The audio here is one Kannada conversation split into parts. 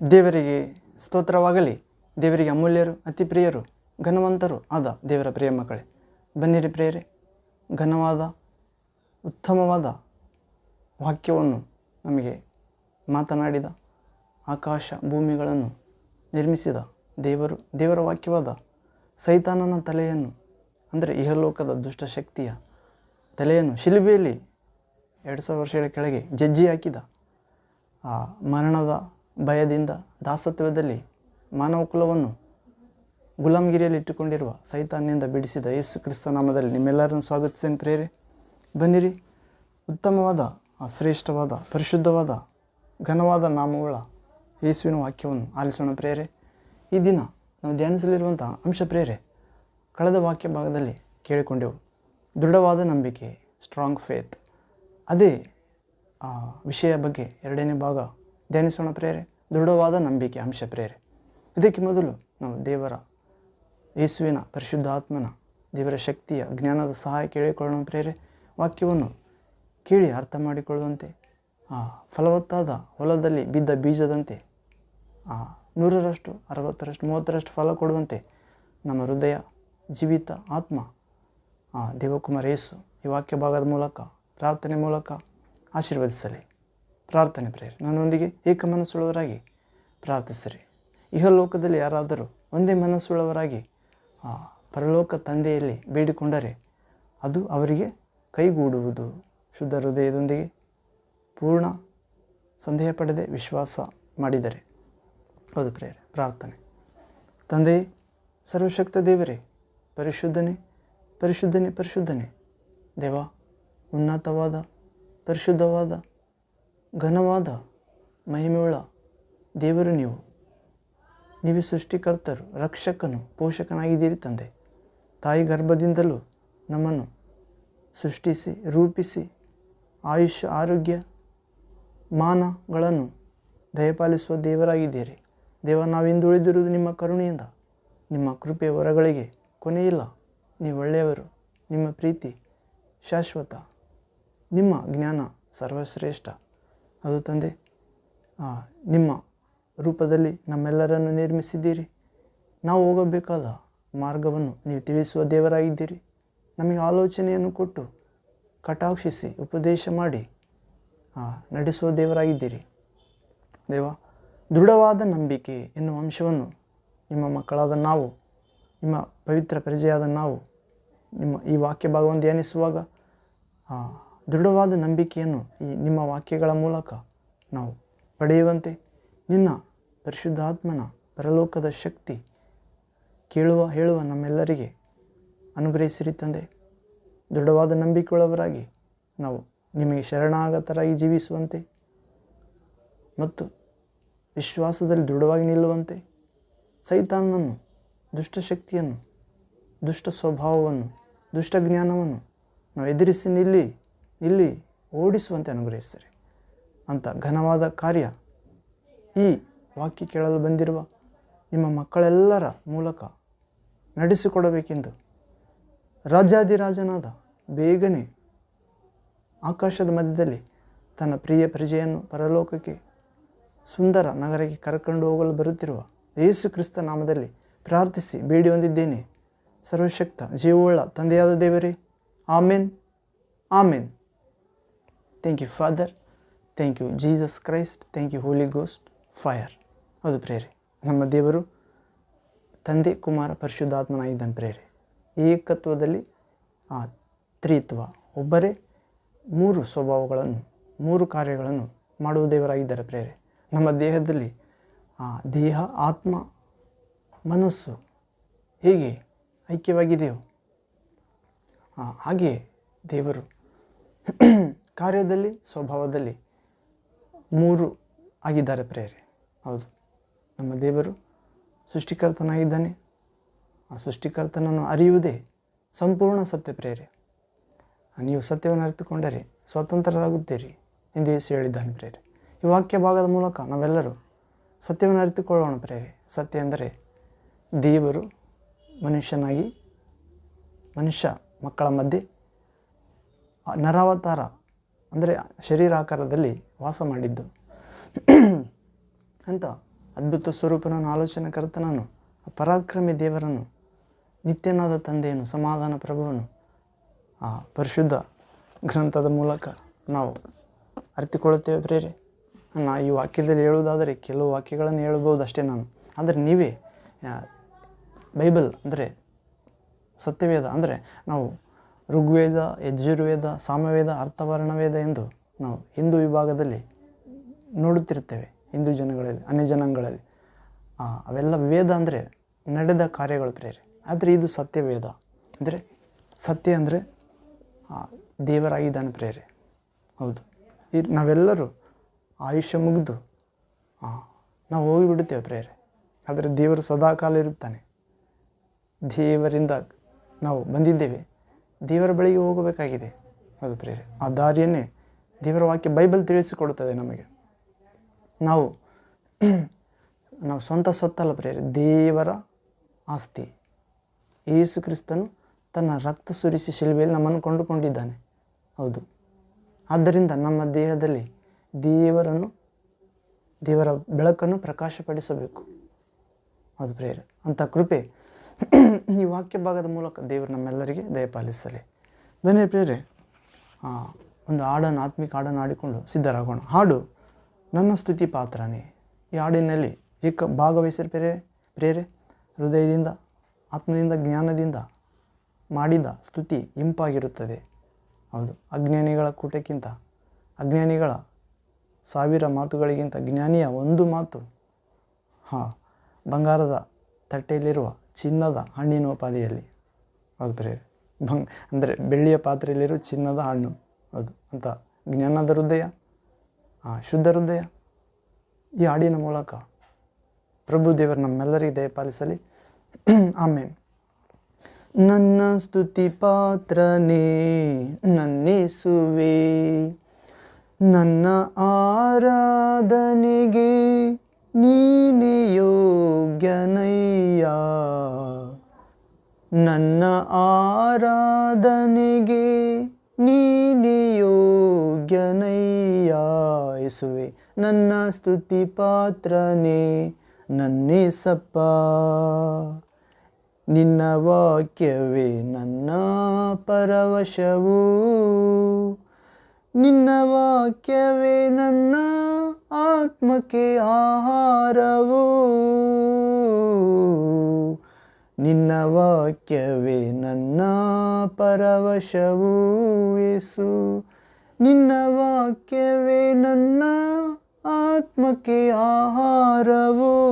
ದೇವರಿಗೆ ಸ್ತೋತ್ರವಾಗಲಿ. ದೇವರಿಗೆ ಅಮೂಲ್ಯರು ಅತಿ ಪ್ರಿಯರು ಘನವಂತರು ಆದ ದೇವರ ಪ್ರಿಯ ಮಕ್ಕಳೇ. ಬನ್ನಿರಿ ಪ್ರಿಯರೇ, ಘನವಾದ, ಉತ್ತಮವಾದ ವಾಕ್ಯವನ್ನು ನಮಗೆ ಮಾತನಾಡಿದ ಆಕಾಶ ಭೂಮಿಗಳನ್ನು ನಿರ್ಮಿಸಿದ ದೇವರು, ದೇವರ ವಾಕ್ಯವಾದ ಸೈತಾನನ ತಲೆಯನ್ನು, ಅಂದರೆ ಇಹಲೋಕದ ದುಷ್ಟಶಕ್ತಿಯ ತಲೆಯನ್ನು ಶಿಲುಬೆಯಲ್ಲಿ ಎರಡು ಸಾವಿರ ವರ್ಷಗಳ ಕೆಳಗೆ ಜಜ್ಜಿ ಹಾಕಿದ ಆ ಮರಣದ ಭಯದಿಂದ ದಾಸತ್ವದಲ್ಲಿ ಮಾನವ ಕುಲವನ್ನು ಗುಲಾಮಗಿರಿಯಲ್ಲಿ ಇಟ್ಟುಕೊಂಡಿರುವ ಸೈತಾನ್ಯದಿಂದ ಬಿಡಿಸಿದ ಯೇಸು ಕ್ರಿಸ್ತ ನಾಮದಲ್ಲಿ ನಿಮ್ಮೆಲ್ಲರನ್ನು ಸ್ವಾಗತಿಸ್ತೇನೆ ಪ್ರೇರೆ ಬನ್ನಿರಿ. ಉತ್ತಮವಾದ ಶ್ರೇಷ್ಠವಾದ, ಪರಿಶುದ್ಧವಾದ, ಘನವಾದ ನಾಮಗಳ ಯೇಸುವಿನ ವಾಕ್ಯವನ್ನು ಆಲಿಸೋಣ ಪ್ರೇರೆ ಈ ದಿನ ನಾವು ಧ್ಯಾನಿಸಲಿರುವಂಥ ಅಂಶ ಪ್ರೇರೆ ಕಳೆದ ವಾಕ್ಯ ಭಾಗದಲ್ಲಿ ಕೇಳಿಕೊಂಡೆವು. ದೃಢವಾದ ನಂಬಿಕೆ ಸ್ಟ್ರಾಂಗ್ ಫೇತ್ ಅದೇ, ಆ ವಿಷಯ ಬಗ್ಗೆ ಎರಡನೇ ಭಾಗ ಧ್ಯಾನಿಸೋಣ ಪ್ರೇರೆ. ದೃಢವಾದ ನಂಬಿಕೆ, ಅಂಶ ಪ್ರೇರೆ. ಇದಕ್ಕೆ ಮೊದಲು ನಾವು ದೇವರ, ಯೇಸುವಿನ ಪರಿಶುದ್ಧಾತ್ಮನ, ದೇವರ ಶಕ್ತಿಯ, ಜ್ಞಾನದ ಸಹಾಯ ಕೇಳಿಕೊಳ್ಳೋಣ ಪ್ರೇರೆ. ವಾಕ್ಯವನ್ನು ಕೇಳಿ ಅರ್ಥ ಮಾಡಿಕೊಳ್ಳುವಂತೆ, ಆ ಫಲವತ್ತಾದ ಹೊಲದಲ್ಲಿ ಬಿದ್ದ ಬೀಜದಂತೆ, ಆ ನೂರರಷ್ಟು, ಅರವತ್ತರಷ್ಟು, ಮೂವತ್ತರಷ್ಟು ಫಲ ಕೊಡುವಂತೆ ನಮ್ಮ ಹೃದಯ, ಜೀವಿತ ಆತ್ಮ, ಆ ದೇವಕುಮಾರ ಯೇಸು ಈ ವಾಕ್ಯ ಭಾಗದ ಮೂಲಕ, ಪ್ರಾರ್ಥನೆ ಮೂಲಕ ಆಶೀರ್ವದಿಸಲಿ. ಪ್ರಾರ್ಥನೆ ಪ್ರೇಯರ್, ನನ್ನೊಂದಿಗೆ ಏಕ ಮನಸ್ಸುಳ್ಳವರಾಗಿ ಪ್ರಾರ್ಥಿಸಿರಿ. ಇಹಲೋಕದಲ್ಲಿ ಯಾರಾದರೂ ಒಂದೇ ಮನಸ್ಸುಳ್ಳವರಾಗಿ ಪರಲೋಕ ತಂದೆಯಲ್ಲಿ ಬೇಡಿಕೊಂಡರೆ ಅದು ಅವರಿಗೆ ಕೈಗೂಡುವುದು. ಶುದ್ಧ ಹೃದಯದೊಂದಿಗೆ ಪೂರ್ಣ ಸಂದೇಹ ಪಡೆದೆ ವಿಶ್ವಾಸ ಮಾಡಿದರೆ. ಹೌದು ಪ್ರೇರೆ ಪ್ರಾರ್ಥನೆ. ತಂದೆಯೇ ಸರ್ವಶಕ್ತ ದೇವರೇ, ಪರಿಶುದ್ಧನೆ ಪರಿಶುದ್ಧನೆ ಪರಿಶುದ್ಧನೆ, ದೇವ, ಉನ್ನತವಾದ, ಪರಿಶುದ್ಧವಾದ ಘನವಾದ, ಮಹಿಮೆಯುಳ್ಳ ದೇವರು ನೀವು. ನೀವು ಸೃಷ್ಟಿಕರ್ತರು, ರಕ್ಷಕನು, ಪೋಷಕನಾಗಿದ್ದೀರಿ ತಂದೆ. ತಾಯಿ ಗರ್ಭದಿಂದಲೂ ನಮ್ಮನ್ನು ಸೃಷ್ಟಿಸಿ, ರೂಪಿಸಿ ಆಯುಷ್ಯ ಆರೋಗ್ಯ, ಮಾನಗಳನ್ನು ದಯಪಾಲಿಸುವ ದೇವರಾಗಿದ್ದೀರಿ. ದೇವ, ನಾವಿಂದು ಉಳಿದಿರುವುದು ನಿಮ್ಮ ಕರುಣೆಯಿಂದ. ನಿಮ್ಮ ಕೃಪೆಯ ವರಗಳಿಗೆ ಕೊನೆಯಿಲ್ಲ. ನೀವು ಒಳ್ಳೆಯವರು, ನಿಮ್ಮ ಪ್ರೀತಿ ಶಾಶ್ವತ. ನಿಮ್ಮ ಜ್ಞಾನ ಸರ್ವಶ್ರೇಷ್ಠ. ಅದು ತಂದೆ. ನಿಮ್ಮ ರೂಪದಲ್ಲಿ ನಮ್ಮೆಲ್ಲರನ್ನು ನಿರ್ಮಿಸಿದ್ದೀರಿ. ನಾವು ಹೋಗಬೇಕಾದ ಮಾರ್ಗವನ್ನು ನೀವು ತಿಳಿಸುವ ದೇವರಾಗಿದ್ದೀರಿ. ನಮಗೆ ಆಲೋಚನೆಯನ್ನು ಕೊಟ್ಟು ಕಟಾಕ್ಷಿಸಿ ಉಪದೇಶ ಮಾಡಿ ನಡೆಸುವ ದೇವರಾಗಿದ್ದೀರಿ. ದೇವ, ದೃಢವಾದ ನಂಬಿಕೆ ಎನ್ನುವ ಅಂಶವನ್ನು ನಿಮ್ಮ ಮಕ್ಕಳಾದ ನಾವು, ನಿಮ್ಮ ಪವಿತ್ರ ಪ್ರಜೆಯಾದ ನಾವು, ನಿಮ್ಮ ಈ ವಾಕ್ಯ ಭಾಗವನ್ನು ಧ್ಯಾನಿಸುವಾಗ ದೃಢವಾದ ನಂಬಿಕೆಯನ್ನು ಈ ನಿಮ್ಮ ವಾಕ್ಯಗಳ ಮೂಲಕ ನಾವು ಪಡೆಯುವಂತೆ ನಿನ್ನ ಪರಿಶುದ್ಧಾತ್ಮನ ಪರಲೋಕದ ಶಕ್ತಿ ಕೇಳುವ, ಹೇಳುವ ನಮ್ಮೆಲ್ಲರಿಗೆ ಅನುಗ್ರಹಿಸಿರಿ ತಂದೆ. ದೃಢವಾದ ನಂಬಿಕೆಯುಳ್ಳವರಾಗಿ ನಾವು ನಿಮಗೆ ಶರಣಾಗತರಾಗಿ ಜೀವಿಸುವಂತೆ ಮತ್ತು ವಿಶ್ವಾಸದಲ್ಲಿ ದೃಢವಾಗಿ ನಿಲ್ಲುವಂತೆ ಸೈತಾನನನ್ನು ದುಷ್ಟಶಕ್ತಿಯನ್ನು ದುಷ್ಟ ಸ್ವಭಾವವನ್ನು, ದುಷ್ಟ ಜ್ಞಾನವನ್ನು ನಾವು ಎದುರಿಸಿ ನಿಲ್ಲಿ ನಿಲ್ಲಿ ಓಡಿಸುವಂತೆ ಅನುಗ್ರಹಿಸ್ತಾರೆ. ಅಂತ ಘನವಾದ ಕಾರ್ಯ ಈ ವಾಕ್ಯ ಕೇಳಲು ಬಂದಿರುವ ನಿಮ್ಮ ಮಕ್ಕಳೆಲ್ಲರ ಮೂಲಕ ನಡೆಸಿಕೊಡಬೇಕೆಂದು ರಾಜಾದಿರಾಜನಾದ ಬೇಗನೆ ಆಕಾಶದ ಮಧ್ಯದಲ್ಲಿ ತನ್ನ ಪ್ರಿಯ ಪ್ರಜೆಯನ್ನು ಪರಲೋಕಕ್ಕೆ ಸುಂದರ ನಗರಕ್ಕೆ ಕರ್ಕೊಂಡು ಹೋಗಲು ಬರುತ್ತಿರುವ ಯೇಸು ಕ್ರಿಸ್ತ ನಾಮದಲ್ಲಿ ಪ್ರಾರ್ಥಿಸಿ ಬೇಡಿ ಹೊಂದಿದ್ದೇನೆ. ಸರ್ವಶಕ್ತ, ಜೀವವುಳ್ಳ ತಂದೆಯಾದ ದೇವರೇ, amen amen. Thank you father thank you Jesus Christ thank you holy ghost fire ಅದು ಪ್ರೇರೆ. ನಮ್ಮ ದೇವರು ತಂದೆ, ಕುಮಾರ ಪರಿಶುದ್ಧಾತ್ಮನಾಗಿದ್ದಾನೆ ಪ್ರೇರೆ. ಏಕತ್ವದಲ್ಲಿ ಆ ತ್ರಿತ್ವ. ಒಬ್ಬರೇ ಮೂರು ಸ್ವಭಾವಗಳನ್ನು, ಮೂರು ಕಾರ್ಯಗಳನ್ನು ಮಾಡುವ ದೇವರಾಗಿದ್ದಾರೆ ಪ್ರೇರೆ. ನಮ್ಮ ದೇಹದಲ್ಲಿ ಆ ದೇಹ, ಆತ್ಮ, ಮನಸ್ಸು ಹೇಗೆ ಐಕ್ಯವಾಗಿದೆಯೋ ಹಾಗೆಯೇ ದೇವರು ಕಾರ್ಯದಲ್ಲಿ, ಸ್ವಭಾವದಲ್ಲಿ ಮೂರು ಆಗಿದ್ದಾರೆ ಪ್ರೇರೆ. ಹೌದು. ನಮ್ಮ ದೇವರು ಸೃಷ್ಟಿಕರ್ತನಾಗಿದ್ದಾನೆ. ಆ ಸೃಷ್ಟಿಕರ್ತನನ್ನು ಅರಿಯುವುದೇ ಸಂಪೂರ್ಣ ಸತ್ಯ ಪ್ರೇರೆ. ನೀವು ಸತ್ಯವನ್ನು ಅರಿತುಕೊಂಡರೆ ಸ್ವತಂತ್ರರಾಗುತ್ತೀರಿ ಎಂದು ಯೇಸು ಹೇಳಿದ್ದಾನೆ ಪ್ರೇರೆ. ಈ ವಾಕ್ಯ ಭಾಗದ ಮೂಲಕ ನಾವೆಲ್ಲರೂ ಸತ್ಯವನ್ನು ಅರಿತುಕೊಳ್ಳೋಣ ಪ್ರೇರೆ. ಸತ್ಯ ಎಂದರೆ ದೇವರು ಮನುಷ್ಯನಾಗಿ ಮನುಷ್ಯ ಮಕ್ಕಳ ಮಧ್ಯೆ ನರಾವತಾರ ಅಂದರೆ ಶರೀರಾಕಾರದಲ್ಲಿ ವಾಸ ಮಾಡಿದ್ದು. ಅಂತ ಅದ್ಭುತ ಸ್ವರೂಪನನ್ನು ಆಲೋಚನೆ ಕರ್ತನನ್ನು ಪರಾಕ್ರಮಿ ದೇವರನ್ನು, ನಿತ್ಯನಾದ ತಂದೆಯನ್ನು, ಸಮಾಧಾನ ಪ್ರಭುವನ್ನು, ಆ ಪರಿಶುದ್ಧ ಗ್ರಂಥದ ಮೂಲಕ ನಾವು ಅರಿತುಕೊಳ್ಳುತ್ತೇವೆ ಪ್ರೇರೆ. ನಾ ಈ ವಾಕ್ಯದಲ್ಲಿ ಹೇಳುವುದಾದರೆ ಕೆಲವು ವಾಕ್ಯಗಳನ್ನು ಹೇಳ್ಬೋದು ಅಷ್ಟೇ ನಾನು. ಆದರೆ ನೀವೇ ಬೈಬಲ್ ಅಂದರೆ ಸತ್ಯವೇದ ಅಂದರೆ ನಾವು ಋಗ್ವೇದ ಯಜುರ್ವೇದ ಸಾಮವೇದ, ಅರ್ಥವರ್ಣವೇದ ಎಂದು ನಾವು ಹಿಂದೂ ವಿಭಾಗದಲ್ಲಿ ನೋಡುತ್ತಿರುತ್ತೇವೆ ಹಿಂದೂ ಜನಗಳಲ್ಲಿ, ಅನ್ಯ ಜನಾಂಗಗಳಲ್ಲಿ. ಅವೆಲ್ಲ ವೇದ ಅಂದರೆ ನಡೆದ ಕಾರ್ಯಗಳು ಪ್ರೇರೆ ಆದರೆ ಇದು ಸತ್ಯವೇದ. ಅಂದರೆ ಸತ್ಯ ಅಂದರೆ ದೇವರಾಗಿದ್ದಾನೆ ಪ್ರೇರೆ ಹೌದು. ಈ ನಾವೆಲ್ಲರೂ ಆಯುಷ್ಯ ಮುಗಿದು ನಾವು ಹೋಗಿಬಿಡುತ್ತೇವೆ ಪ್ರೇರೆ ಆದರೆ ದೇವರು ಸದಾಕಾಲ ಇರುತ್ತಾನೆ. ದೇವರಿಂದ ನಾವು ಬಂದಿದ್ದೇವೆ. ದೇವರ ಬಳಿಗೆ ಹೋಗಬೇಕಾಗಿದೆ ಅದು ಪ್ರೇರೆ ಆ ದಾರಿಯನ್ನೇ ದೇವರ ವಾಕ್ಯ ಬೈಬಲ್ ತಿಳಿಸಿಕೊಡುತ್ತದೆ ನಮಗೆ. ನಾವು ನಾವು ಸ್ವಂತ ಸೊತ್ತಲ್ಲ ಪ್ರೇರೆ ದೇವರ ಆಸ್ತಿ. ಯೇಸು ಕ್ರಿಸ್ತನು ತನ್ನ ರಕ್ತ ಸುರಿಸಿ ಶಿಲ್ಬೆಯಲ್ಲಿ ನಮ್ಮನ್ನು ಕೊಂಡುಕೊಂಡಿದ್ದಾನೆ. ಹೌದು. ಆದ್ದರಿಂದ ನಮ್ಮ ದೇಹದಲ್ಲಿ ದೇವರನ್ನು, ದೇವರ ಬೆಳಕನ್ನು ಪ್ರಕಾಶಪಡಿಸಬೇಕು. ಅದು ಪ್ರೇರೆ ಅಂಥ ಕೃಪೆ ಈ ವಾಕ್ಯ ಭಾಗದ ಮೂಲಕ ದೇವರು ನಮ್ಮೆಲ್ಲರಿಗೆ ದಯಪಾಲಿಸಲಿ ಬನ್ನಿ ಪ್ರೇರೆ ಒಂದು ಹಾಡನ್ನು, ಆತ್ಮಿಕ ಹಾಡನ್ನು ಆಡಿಕೊಂಡು ಸಿದ್ಧರಾಗೋಣ. ಹಾಡು, ನನ್ನ ಸ್ತುತಿ ಪಾತ್ರನೇ. ಈ ಹಾಡಿನಲ್ಲಿ ಏಕ ಭಾಗವಹಿಸಿದ ಪ್ರೇರೆ ಪ್ರೇರೆ ಹೃದಯದಿಂದ, ಆತ್ಮದಿಂದ, ಜ್ಞಾನದಿಂದ ಮಾಡಿದ ಸ್ತುತಿ ಇಂಪಾಗಿರುತ್ತದೆ. ಹೌದು, ಅಜ್ಞಾನಿಗಳ ಕೂಟಕ್ಕಿಂತ, ಅಜ್ಞಾನಿಗಳ ಸಾವಿರ ಮಾತುಗಳಿಗಿಂತ ಜ್ಞಾನಿಯ ಒಂದು ಮಾತು, ಹಾಂ, ಬಂಗಾರದ ತಟ್ಟೆಯಲ್ಲಿರುವ ಚಿನ್ನದ ಹಣ್ಣಿನ ಉಪಾದಿಯಲ್ಲಿ ಅದು ಪ್ರೇರೆ ಬಂಗ್ ಅಂದರೆ ಬೆಳ್ಳಿಯ ಪಾತ್ರೆಯಲ್ಲಿರೋ ಚಿನ್ನದ ಹಣ್ಣು ಅದು ಅಂತ. ಜ್ಞಾನದ ಹೃದಯ ಶುದ್ಧ ಹೃದಯ, ಈ ಹಾಡಿನ ಮೂಲಕ ಪ್ರಭು ದೇವರು ನಮ್ಮೆಲ್ಲರಿಗೆ ದಯಪಾಲಿಸಲಿ ಆಮೇನ್. ನನ್ನ ಸ್ತುತಿ ಪಾತ್ರನೇ, ನನ್ನಿಸುವೆ. ನನ್ನ ಆರಾಧನೆಗೆ ನೀನೇ ಯೋಗ್ಯನಯ್ಯ ನನ್ನ ಆರಾಧನೆಗೆ ನೀನೇ ಯೋಗ್ಯನಯ್ಯ ಯೇಸುವೆ, ನನ್ನ ಸ್ತುತಿ ಪಾತ್ರನೇ ನನ್ನೇಸಪ್ಪ ನಿನ್ನ ವಾಕ್ಯವೇ ನನ್ನ ಪರವಶವು. ನಿನ್ನ ವಾಕ್ಯವೇ ನನ್ನ ಆತ್ಮಕ್ಕೆ ಆಹಾರವು. ನಿನ್ನ ವಾಕ್ಯವೇ ನನ್ನ ಪರವಶವು ಯೇಸು. ನಿನ್ನ ವಾಕ್ಯವೇ ನನ್ನ ಆತ್ಮಕ್ಕೆ ಆಹಾರವು.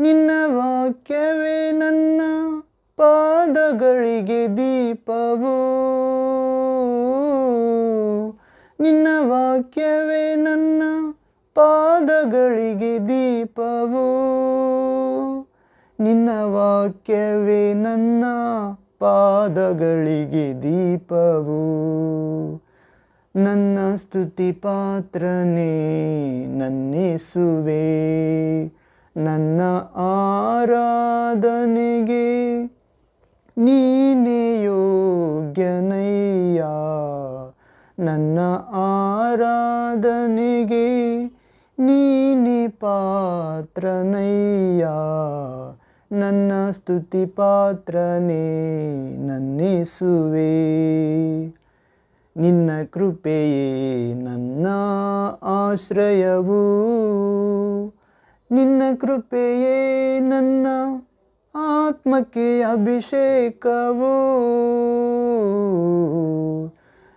ನಿನ್ನ ವಾಕ್ಯವೇ ನನ್ನ ಪಾದಗಳಿಗೆ ದೀಪವು. ನಿನ್ನ ವಾಕ್ಯವೇ ನನ್ನ ಪಾದಗಳಿಗೆ ದೀಪವು. ನಿನ್ನ ವಾಕ್ಯವೇ ನನ್ನ ಪಾದಗಳಿಗೆ ದೀಪವು. ನನ್ನ ಸ್ತುತಿ ಪಾತ್ರನೇ ನನ್ನೆಸುವೆ. ನನ್ನ ಆರಾಧನೆಗೆ ನೀನೇ ಯೋಗ್ಯನಯ್ಯ. ನನ್ನ ಆರಾಧನೆಗೆ ನೀನೆ ಪಾತ್ರನಯ್ಯ. ನನ್ನ ಸ್ತುತಿ ಪಾತ್ರನೇ ನನ್ನಿಸುವೆ. ನಿನ್ನ ಕೃಪೆಯೇ ನನ್ನ ಆಶ್ರಯವು. ನಿನ್ನ ಕೃಪೆಯೇ ನನ್ನ ಆತ್ಮಕ್ಕೆ ಅಭಿಷೇಕವು.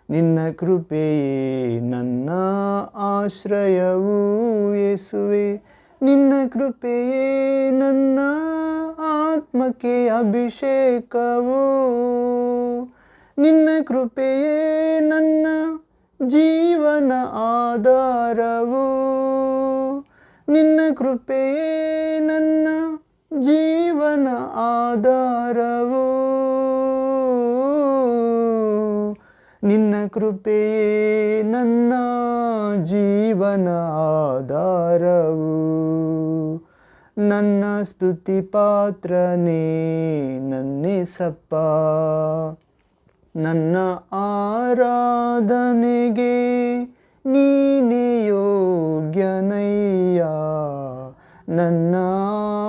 ನಿನ್ನ ಕೃಪೆಯೇ ನನ್ನ ಆಶ್ರಯವು, ಯೇಸುವೆ. ನಿನ್ನ ಕೃಪೆಯೇ ನನ್ನ ಆತ್ಮಕ್ಕೆ ಅಭಿಷೇಕವೋ. ನಿನ್ನ ಕೃಪೆಯೇ ನನ್ನ ಜೀವನ ಆಧಾರವು. ನಿನ್ನ ಕೃಪೆಯೇ ನನ್ನ ಜೀವನ ಆಧಾರವು. ನಿನ್ನ ಕೃಪೆಯೇ ನನ್ನ ಜೀವನ ಆಧಾರವು. ನನ್ನ ಸ್ತುತಿ ಪಾತ್ರನೇ ನನ್ನಿಸಪ್ಪ ನನ್ನ ಆರಾಧನೆಗೆ ನೀನೇ ಯೋಗ್ಯನಯ್ಯ. ನನ್ನ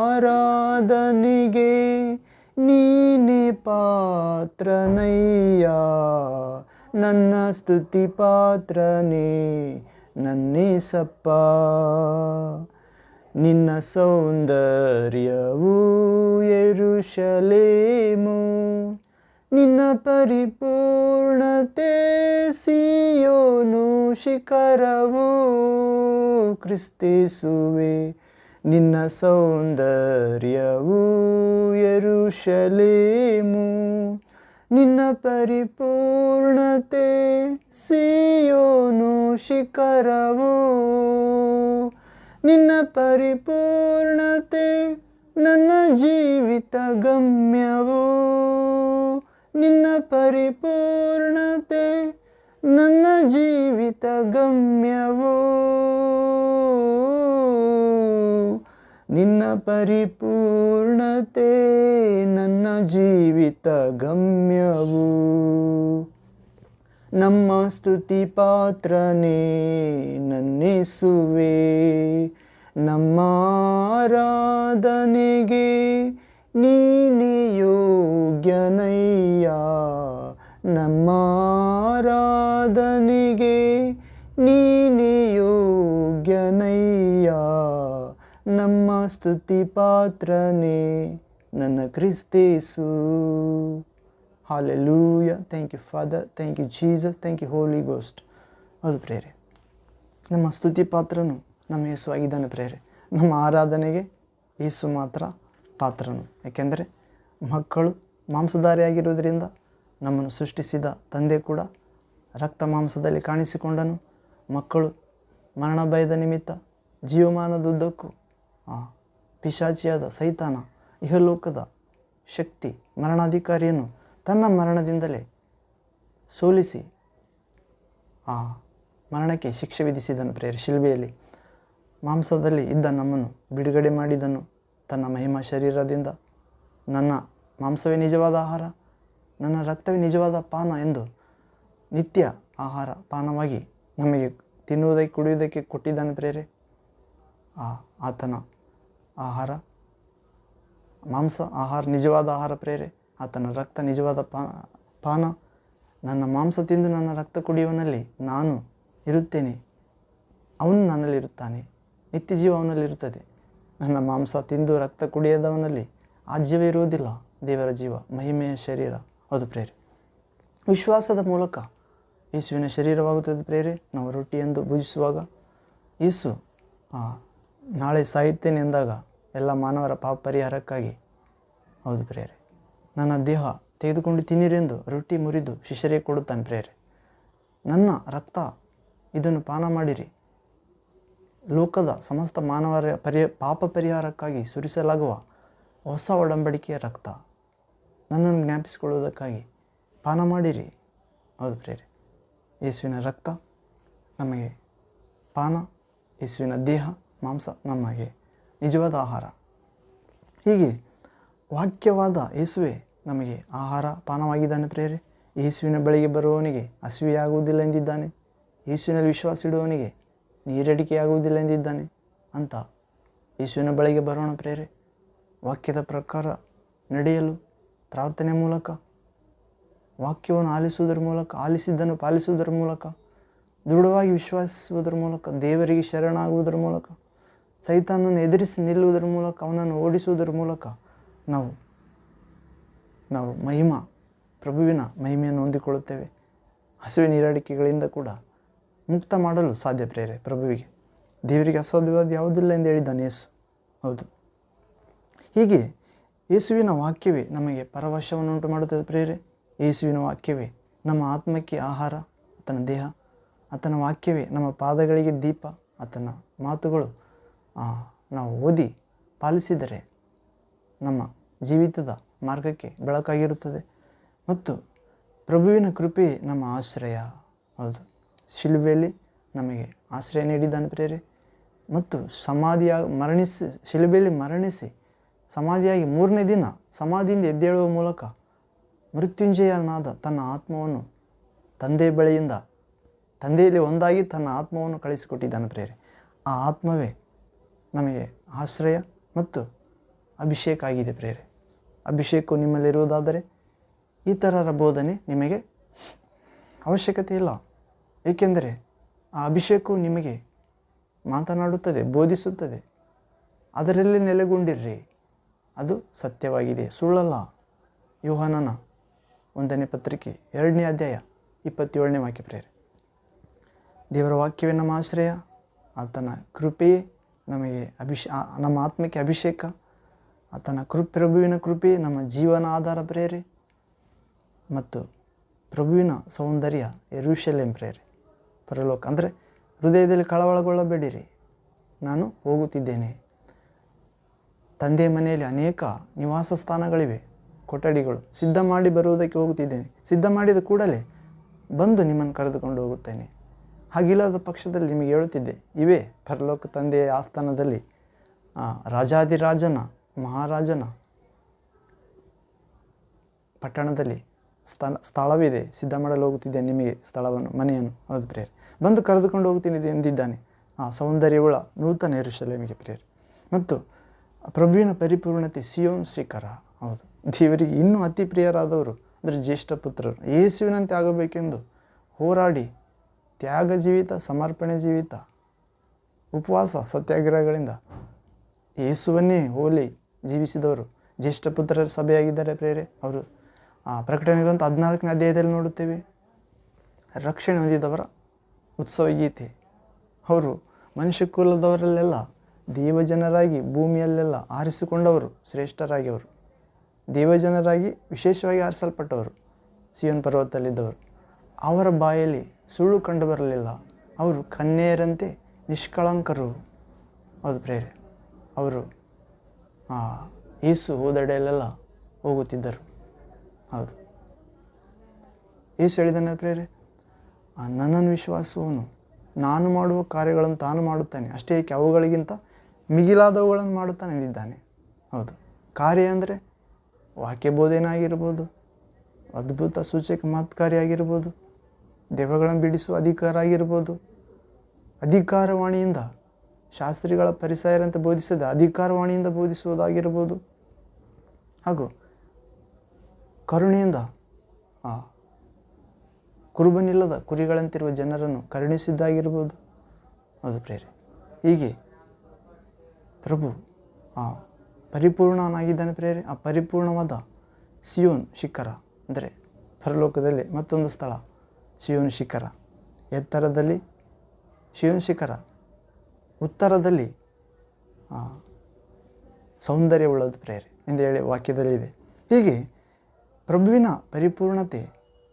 ಆರಾಧನೆಗೆ ನೀನೆ ಪಾತ್ರನಯ್ಯ. ನನ್ನ ಸ್ತುತಿ ಪಾತ್ರನೇ ನನ್ನೇಸಪ್ಪ ನಿನ್ನ ಸೌಂದರ್ಯವು ಎರುಷಲೇಮು ನಿನ್ನ ಪರಿಪೂರ್ಣತೆ ಸಿಯೋನು ಶಿಖರವು ಕ್ರಿಸ್ತೇಸುವೆ. ನಿನ್ನ ಸೌಂದರ್ಯವು ಎರುಷಲೇಮು ನಿನ್ನ ಪರಿಪೂರ್ಣತೆ ಸಿಯೋನು ಶಿಖರವು. ನಿನ್ನ ಪರಿಪೂರ್ಣತೆ ನನ್ನ ಜೀವಿತ ಗಮ್ಯವು. ನಿನ್ನ ಪರಿಪೂರ್ಣತೆ ನನ್ನ ಜೀವಿತ ಗಮ್ಯವು. ನಿನ್ನ ಪರಿಪೂರ್ಣತೆ, ನನ್ನ ಜೀವಿತ ಗಮ್ಯವು. ನಮ್ಮ ಸ್ತುತಿ ಪಾತ್ರನೇ ನನ್ನಿಸುವೆ. ನಮ್ಮ ಆರಾಧನೆಗೆ ನೀನೆ ಯೋಗ್ಯನಯ್ಯ ನಮ್ಮ ಆರಾಧನೆಗೆ ನೀನೆ ನಮ್ಮ ಸ್ತುತಿ ಪಾತ್ರನೇ ನನ್ನ ಕ್ರಿಸ್ತೇಸು. Hallelujah thank you father thank you Jesus thank you holy ghost ಅದು ಪ್ರೇರೆ ನಮ್ಮ ಸ್ತುತಿ ಪಾತ್ರನು ನಮ್ಮ ಯೇಸು ಆಗಿದ್ದಾನೆ ಪ್ರೇರೆ ನಮ್ಮ ಆರಾಧನೆಗೆ ಯೇಸು ಮಾತ್ರ ಪಾತ್ರನು. ಯಾಕೆಂದರೆ ಮಕ್ಕಳು ಮಾಂಸಧಾರಿಯಾಗಿರುವುದರಿಂದ ನಮ್ಮನ್ನು ಸೃಷ್ಟಿಸಿದ ತಂದೆ ಕೂಡ ರಕ್ತ ಮಾಂಸದಲ್ಲಿ ಕಾಣಿಸಿಕೊಂಡನು. ಮಕ್ಕಳು ಮರಣ ಭಯದ ನಿಮಿತ್ತ ಜೀವಮಾನದುದ್ದಕ್ಕೂ ಪಿಶಾಚಿಯಾದ ಸೈತಾನ, ಇಹಲೋಕದ ಶಕ್ತಿ, ಮರಣಾಧಿಕಾರಿಯನ್ನು ತನ್ನ ಮರಣದಿಂದಲೇ ಸೋಲಿಸಿ, ಆ, ಮರಣಕ್ಕೆ ಶಿಕ್ಷೆ ವಿಧಿಸಿದನು. ಪ್ರೇರ ಶಿಲ್ಬೆಯಲ್ಲಿ, ಮಾಂಸದಲ್ಲಿ ಇದ್ದ ನಮ್ಮನ್ನು ಬಿಡುಗಡೆ ಮಾಡಿದನು. ತನ್ನ ಮಹಿಮಾ ಶರೀರದಿಂದ ನನ್ನ ಮಾಂಸವೇ ನಿಜವಾದ ಆಹಾರ, ನನ್ನ ರಕ್ತವೇ ನಿಜವಾದ ಪಾನ ಎಂದು ನಿತ್ಯ ಆಹಾರ ಪಾನವಾಗಿ ನಮಗೆ ತಿನ್ನುವುದಕ್ಕೆ, ಕುಡಿಯುವುದಕ್ಕೆ ಕೊಟ್ಟಿದ್ದಾನೆ. ಪ್ರೇರೆ ಆ, ಆತನ ಆಹಾರ ಮಾಂಸ ಆಹಾರ ನಿಜವಾದ ಆಹಾರ ಪ್ರೇರೆ ಆತನ ರಕ್ತ ನಿಜವಾದ ಪಾನ ಪಾನ ನನ್ನ ಮಾಂಸ ತಿಂದು ನನ್ನ ರಕ್ತ ಕುಡಿಯುವನಲ್ಲಿ ನಾನು ಇರುತ್ತೇನೆ. ಅವನು ನನ್ನಲ್ಲಿರುತ್ತಾನೆ. ನಿತ್ಯ ಜೀವ ಅವನಲ್ಲಿರುತ್ತದೆ. ನನ್ನ ಮಾಂಸ ತಿಂದು ರಕ್ತ ಕುಡಿಯದವನಲ್ಲಿ ಆಜ್ಯವೇ ಇರುವುದಿಲ್ಲ. ದೇವರ ಜೀವ ಮಹಿಮೆಯ ಶರೀರ. ಅದು ಪ್ರೇರೆ. ವಿಶ್ವಾಸದ ಮೂಲಕ ಯೇಸುವಿನ ಶರೀರವಾಗುತ್ತದೆ ಪ್ರೇರೆ. ನಾವು ರೊಟ್ಟಿಯೆಂದು ಭುಜಿಸುವಾಗ ಯೇಸು ಆ, ನಾಳೆ ಸಾಯುತ್ತೇನೆ ಎಂದಾಗ ಎಲ್ಲ ಮಾನವರ ಪಾಪ ಪರಿಹಾರಕ್ಕಾಗಿ. ಹೌದು ಪ್ರೇರೆ ನನ್ನ ದೇಹ ತೆಗೆದುಕೊಂಡು ತಿನ್ನಿರೆಂದು ರೊಟ್ಟಿ ಮುರಿದು ಶಿಷ್ಯರಿಗೆ ಕೊಡುತ್ತಾನೆ ಪ್ರೇರೆ ನನ್ನ ರಕ್ತ ಇದನ್ನು ಪಾನ ಮಾಡಿರಿ. ಲೋಕದ ಸಮಸ್ತ ಮಾನವರ ಪರಿ, ಪಾಪ ಪರಿಹಾರಕ್ಕಾಗಿ ಸುರಿಸಲಾಗುವ ಹೊಸ ಒಡಂಬಡಿಕೆಯ ರಕ್ತ ನನ್ನನ್ನು ಜ್ಞಾಪಿಸಿಕೊಳ್ಳುವುದಕ್ಕಾಗಿ ಪಾನ ಮಾಡಿರಿ. ಹೌದು ಪ್ರೇರೆ ಯೇಸುವಿನ ರಕ್ತ ನಮಗೆ ಪಾನ, ಯೇಸುವಿನ ದೇಹ, ಮಾಂಸ ನಮಗೆ ನಿಜವಾದ ಆಹಾರ. ಹೀಗೆ ವಾಕ್ಯವಾದ ಯೇಸುವೆ ನಮಗೆ ಆಹಾರ ಪಾನವಾಗಿದ್ದಾನೆ ಪ್ರೇರೆ ಯೇಸುವಿನ ಬಳಿಗೆ ಬರುವವನಿಗೆ ಹಸಿವೆಯಾಗುವುದಿಲ್ಲ ಎಂದಿದ್ದಾನೆ. ಯೇಸುವಿನಲ್ಲಿ ವಿಶ್ವಾಸ ಇಡುವವನಿಗೆ ನೀರಡಿಕೆಯಾಗುವುದಿಲ್ಲ ಎಂದಿದ್ದಾನೆ ಅಂತ ಯೇಸುವಿನ ಬಳಿಗೆ ಬರೋಣ ಪ್ರೇರೆ ವಾಕ್ಯದ ಪ್ರಕಾರ ನಡೆಯಲು ಪ್ರಾರ್ಥನೆ ಮೂಲಕ, ವಾಕ್ಯವನ್ನು ಆಲಿಸುವುದರ ಮೂಲಕ, ಆಲಿಸಿದ್ದನ್ನು ಪಾಲಿಸುವುದರ ಮೂಲಕ, ದೃಢವಾಗಿ ವಿಶ್ವಾಸಿಸುವುದರ ಮೂಲಕ, ದೇವರಿಗೆ ಶರಣಾಗುವುದರ ಮೂಲಕ ಸೈತಾನನ್ನು ಎದುರಿಸಿ ನಿಲ್ಲುವುದರ ಮೂಲಕ, ಅವನನ್ನು ಓಡಿಸುವುದರ ಮೂಲಕ ನಾವು ನಾವು ಮಹಿಮಾ, ಪ್ರಭುವಿನ ಮಹಿಮೆಯನ್ನು ಹೊಂದಿಕೊಳ್ಳುತ್ತೇವೆ. ಹಸಿವೆ ನೀರಾಡಿಕೆಗಳಿಂದ ಕೂಡ ಮುಕ್ತ ಮಾಡಲು ಸಾಧ್ಯ ಪ್ರೇರೆ ಪ್ರಭುವಿಗೆ. ದೇವರಿಗೆ ಅಸಾಧ್ಯವಾದ ಯಾವುದಿಲ್ಲ ಎಂದು ಹೇಳಿದ್ದಾನೆ ಯೇಸು. ಹೌದು. ಹೀಗೆ ಯೇಸುವಿನ ವಾಕ್ಯವೇ ನಮಗೆ ಪರವಶವನ್ನುಂಟು ಮಾಡುತ್ತದೆ ಪ್ರೇರೆ ಯೇಸುವಿನ ವಾಕ್ಯವೇ ನಮ್ಮ ಆತ್ಮಕ್ಕೆ ಆಹಾರ, ಆತನ ದೇಹ. ಆತನ ವಾಕ್ಯವೇ ನಮ್ಮ ಪಾದಗಳಿಗೆ ದೀಪ, ಆತನ ಮಾತುಗಳು ನಾವು ಓದಿ ಪಾಲಿಸಿದರೆ ನಮ್ಮ ಜೀವಿತದ ಮಾರ್ಗಕ್ಕೆ ಬೆಳಕಾಗಿರುತ್ತದೆ. ಮತ್ತು ಪ್ರಭುವಿನ ಕೃಪೆ ನಮ್ಮ ಆಶ್ರಯ. ಹೌದು. ಶಿಲುಬೆಯಲ್ಲಿ ನಮಗೆ ಆಶ್ರಯ ನೀಡಿದ್ದಾನೆ ಪ್ರೇರೆ ಮತ್ತು ಸಮಾಧಿಯ ಮರಣಿಸಿ, ಶಿಲುಬೆಯಲ್ಲಿ ಮರಣಿಸಿ ಸಮಾಧಿಯಾಗಿ ಮೂರನೇ ದಿನ ಸಮಾಧಿಯಿಂದ ಎದ್ದೇಳುವ ಮೂಲಕ ಮೃತ್ಯುಂಜಯನಾದ ತನ್ನ ಆತ್ಮವನ್ನು ತಂದೆ ಬಳಿಯಿಂದ, ತಂದೆಯಲ್ಲಿ ಒಂದಾಗಿ ತನ್ನ ಆತ್ಮವನ್ನು ಕಳಿಸಿಕೊಟ್ಟಿದ್ದಾನೆ ಪ್ರೇರೆ ಆ ಆತ್ಮವೇ ನಮಗೆ ಆಶ್ರಯ ಮತ್ತು ಅಭಿಷೇಕ ಆಗಿದೆ ಪ್ರೇರೆ. ಅಭಿಷೇಕವು ನಿಮ್ಮಲ್ಲಿರುವುದಾದರೆ ಈ ಥರರ ಬೋಧನೆ ನಿಮಗೆ ಅವಶ್ಯಕತೆ ಇಲ್ಲ. ಏಕೆಂದರೆ ಆ ಅಭಿಷೇಕವು ನಿಮಗೆ ಮಾತನಾಡುತ್ತದೆ, ಬೋಧಿಸುತ್ತದೆ. ಅದರಲ್ಲಿ ನೆಲೆಗೊಂಡಿರ್ರಿ ಅದು ಸತ್ಯವಾಗಿದೆ. ಸುಳ್ಳಲ್ಲ. ಯೋಹನನ ಒಂದನೇ ಪತ್ರಿಕೆ ಎರಡನೇ ಅಧ್ಯಾಯ ಇಪ್ಪತ್ತೇಳನೇ ವಾಕ್ಯ ಪ್ರೇರೆ. ದೇವರ ವಾಕ್ಯವೇ ನಮ್ಮ ಆಶ್ರಯ. ಆತನ ಕೃಪೆಯೇ ನಮಗೆ ಅಭಿಷ ನಮ್ಮ ಆತ್ಮಕ್ಕೆ ಅಭಿಷೇಕ, ಆತನ ಕೃ, ಪ್ರಭುವಿನ ಕೃಪೆ, ನಮ್ಮ ಜೀವನ ಆಧಾರ ಪ್ರೇರೆ, ಮತ್ತು ಪ್ರಭುವಿನ ಸೌಂದರ್ಯ ಎರುಶಲೇಂ ಪ್ರೇರೆ. ಪರಲೋಕ, ಅಂದರೆ ಹೃದಯದಲ್ಲಿ ಕಳವಳಗೊಳ್ಳಬೇಡಿರಿ. ನಾನು ಹೋಗುತ್ತಿದ್ದೇನೆ. ತಂದೆ ಮನೆಯಲ್ಲಿ ಅನೇಕ ನಿವಾಸ ಸ್ಥಾನಗಳಿವೆ, ಕೊಠಡಿಗಳು. ಸಿದ್ಧ ಮಾಡಿ ಬರುವುದಕ್ಕೆ ಹೋಗುತ್ತಿದ್ದೇನೆ. ಸಿದ್ಧ ಮಾಡಿದ ಕೂಡಲೇ ಬಂದು ನಿಮ್ಮನ್ನು ಕರೆದುಕೊಂಡು ಹೋಗುತ್ತೇನೆ. ಹಾಗಿಲ್ಲದ ಪಕ್ಷದಲ್ಲಿ ನಿಮಗೆ ಹೇಳುತ್ತಿದ್ದೆ, ಇವೇ ಪರಲೋಕ ತಂದೆಯ ಆಸ್ಥಾನದಲ್ಲಿ ರಾಜಾದಿರಾಜನ ಮಹಾರಾಜನ ಪಟ್ಟಣದಲ್ಲಿ ಸ್ಥಳ, ಸ್ಥಳವಿದೆ. ಸಿದ್ಧ ಮಾಡಲು ಹೋಗುತ್ತಿದ್ದೆ ನಿಮಗೆ ಸ್ಥಳವನ್ನು, ಮನೆಯನ್ನು. ಹೌದು ಪ್ರೇಯರ್. ಬಂದು ಕರೆದುಕೊಂಡು ಹೋಗ್ತೀನಿ ಎಂದಿದ್ದಾನೆ. ಆ ಸೌಂದರ್ಯವುಳ ನೂತನ ನಿಮಗೆ ಪ್ರೇಯರ್. ಮತ್ತು ಪ್ರಭುವಿನ ಪರಿಪೂರ್ಣತೆ ಸಿಯೋನ್ ಶಿಖರ. ಹೌದು. ದೇವರಿಗೆ ಇನ್ನೂ ಅತಿ ಪ್ರಿಯರಾದವರು ಅಂದರೆ ಜ್ಯೇಷ್ಠ ಪುತ್ರರು. ಯೇಸುವಿನಂತೆ ಆಗಬೇಕೆಂದು ಹೋರಾಡಿ ತ್ಯಾಗ ಜೀವಿತ ಸಮರ್ಪಣೆ ಜೀವಿತ ಉಪವಾಸ, ಸತ್ಯಾಗ್ರಹಗಳಿಂದ ಯೇಸುವನ್ನೇ ಹೋಲಿ ಜೀವಿಸಿದವರು, ಜ್ಯೇಷ್ಠ ಪುತ್ರರ ಸಭೆಯಾಗಿದ್ದಾರೆ ಪ್ರೇರೆ. ಅವರು ಆ ಪ್ರಕಟಣೆಗಳಂತ ಹದಿನಾಲ್ಕನೇ ಅಧ್ಯಾಯದಲ್ಲಿ ನೋಡುತ್ತೇವೆ. ರಕ್ಷಣೆ ಹೊಂದಿದವರ ಉತ್ಸವ ಗೀತೆ. ಅವರು ಮನುಷ್ಯ ಕುಲದವರಲ್ಲೆಲ್ಲ ದೇವಜನರಾಗಿ ಭೂಮಿಯಲ್ಲೆಲ್ಲ ಆರಿಸಿಕೊಂಡವರು ಶ್ರೇಷ್ಠರಾಗಿ ಅವರು ದೇವಜನರಾಗಿ ವಿಶೇಷವಾಗಿ ಆರಿಸಲ್ಪಟ್ಟವರು, ಸಿಯೋನ್ ಪರ್ವತದಲ್ಲಿದ್ದವರು. ಅವರ ಬಾಯಲ್ಲಿ ಸುಳ್ಳು ಕಂಡು ಬರಲಿಲ್ಲ. ಅವರು ಕನ್ಯೆಯರಂತೆ ನಿಷ್ಕಳಂಕರು. ಅದು ಪ್ರೇರೆ ಅವರು ಆ, ಯೇಸು ಹೋದೆಡೆಯಲ್ಲೆಲ್ಲ ಹೋಗುತ್ತಿದ್ದರು. ಹೌದು. ಏಸು ಹೇಳಿದಾನೆ ಪ್ರೇರೆ ನನ್ನನ್ನು ವಿಶ್ವಾಸವನು ನಾನು ಮಾಡುವ ಕಾರ್ಯಗಳನ್ನು ತಾನು ಮಾಡುತ್ತಾನೆ. ಅಷ್ಟೇ ಏಕೆ ಅವುಗಳಿಗಿಂತ ಮಿಗಿಲಾದವುಗಳನ್ನು ಮಾಡುತ್ತಾನೆ ಎಂದಿದ್ದಾನೆ. ಹೌದು. ಕಾರ್ಯ ಅಂದರೆ ವಾಕ್ಯ ಬೋಧನೆ ಆಗಿರ್ಬೋದು ಅದ್ಭುತ ಸೂಚಕ ಮಹತ್ಕಾರಿಯಾಗಿರ್ಬೋದು ದೆವ್ವಗಳನ್ನು ಬಿಡಿಸುವ ಅಧಿಕಾರ ಆಗಿರ್ಬೋದು. ಅಧಿಕಾರವಾಣಿಯಿಂದ, ಶಾಸ್ತ್ರಿಗಳ ಪರಿಸರರಂತೆ ಬೋಧಿಸದ ಅಧಿಕಾರವಾಣಿಯಿಂದ ಬೋಧಿಸುವುದಾಗಿರ್ಬೋದು. ಹಾಗೂ ಕರುಣೆಯಿಂದ, ಆ, ಕುರುಬನಿಲ್ಲದ ಕುರಿಗಳಂತಿರುವ ಜನರನ್ನು ಕರುಣಿಸಿದ್ದಾಗಿರ್ಬೋದು. ಅದು ಪ್ರೇರೆ ಹೀಗೆ ಪ್ರಭು, ಆ, ಪರಿಪೂರ್ಣನಾಗಿದ್ದಾನೆ ಪ್ರೇರೆ ಆ ಪರಿಪೂರ್ಣವಾದ ಸಿಯೋನ್ ಶಿಖರ, ಅಂದರೆ ಪರಲೋಕದಲ್ಲಿ ಮತ್ತೊಂದು ಸ್ಥಳ. ಶಿಯೋನ್ ಶಿಖರ. ಎತ್ತರದಲ್ಲಿ ಶಿವನ ಶಿಖರ. ಉತ್ತರದಲ್ಲಿ ಆ, ಉಳ್ಳದ ಪ್ರೇರೆ ಎಂದು ಹೇಳಿ ವಾಕ್ಯದಲ್ಲಿ ಇದೆ. ಹೀಗೆ ಪ್ರಭುವಿನ ಪರಿಪೂರ್ಣತೆ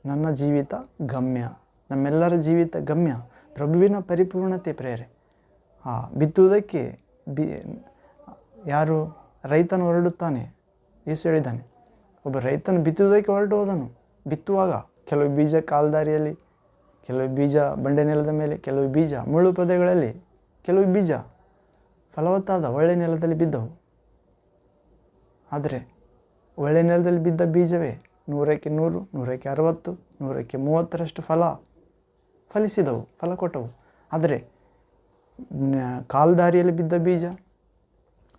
ನನ್ನ ಜೀವಿತ ಗಮ್ಯ ನಮ್ಮೆಲ್ಲರ ಜೀವಿತ ಗಮ್ಯ ಪ್ರಭುವಿನ ಪರಿಪೂರ್ಣತೆ ಪ್ರೇರೆ. ಆ ಬಿತ್ತುವುದಕ್ಕೆ ಬಿ ಯಾರು ರೈತನು ಹೊರಡುತ್ತಾನೆ? ಯೇಸು ಹೇಳಿದ್ದಾನೆ ಒಬ್ಬ ರೈತನು ಬಿತ್ತುವುದಕ್ಕೆ ಹೊರಟು ಹೋದನು. ಬಿತ್ತುವಾಗ ಕೆಲವು ಬೀಜ ಕಾಲ್ದಾರಿಯಲ್ಲಿ, ಕೆಲವು ಬೀಜ ಬಂಡೆ ನೆಲದ ಮೇಲೆ, ಕೆಲವು ಬೀಜ ಮುಳ್ಳು ಪೊದೆಗಳಲ್ಲಿ, ಕೆಲವು ಬೀಜ ಫಲವತ್ತಾದ ಒಳ್ಳೆ ನೆಲದಲ್ಲಿ ಬಿದ್ದವು. ಆದರೆ ಒಳ್ಳೆ ನೆಲದಲ್ಲಿ ಬಿದ್ದ ಬೀಜವೇ ನೂರಕ್ಕೆ ನೂರು, ನೂರಕ್ಕೆ ಅರವತ್ತು, ನೂರಕ್ಕೆ ಮೂವತ್ತರಷ್ಟು ಫಲ ಫಲಿಸಿದವು, ಫಲ ಕೊಟ್ಟವು. ಆದರೆ ಕಾಲ್ದಾರಿಯಲ್ಲಿ ಬಿದ್ದ ಬೀಜ,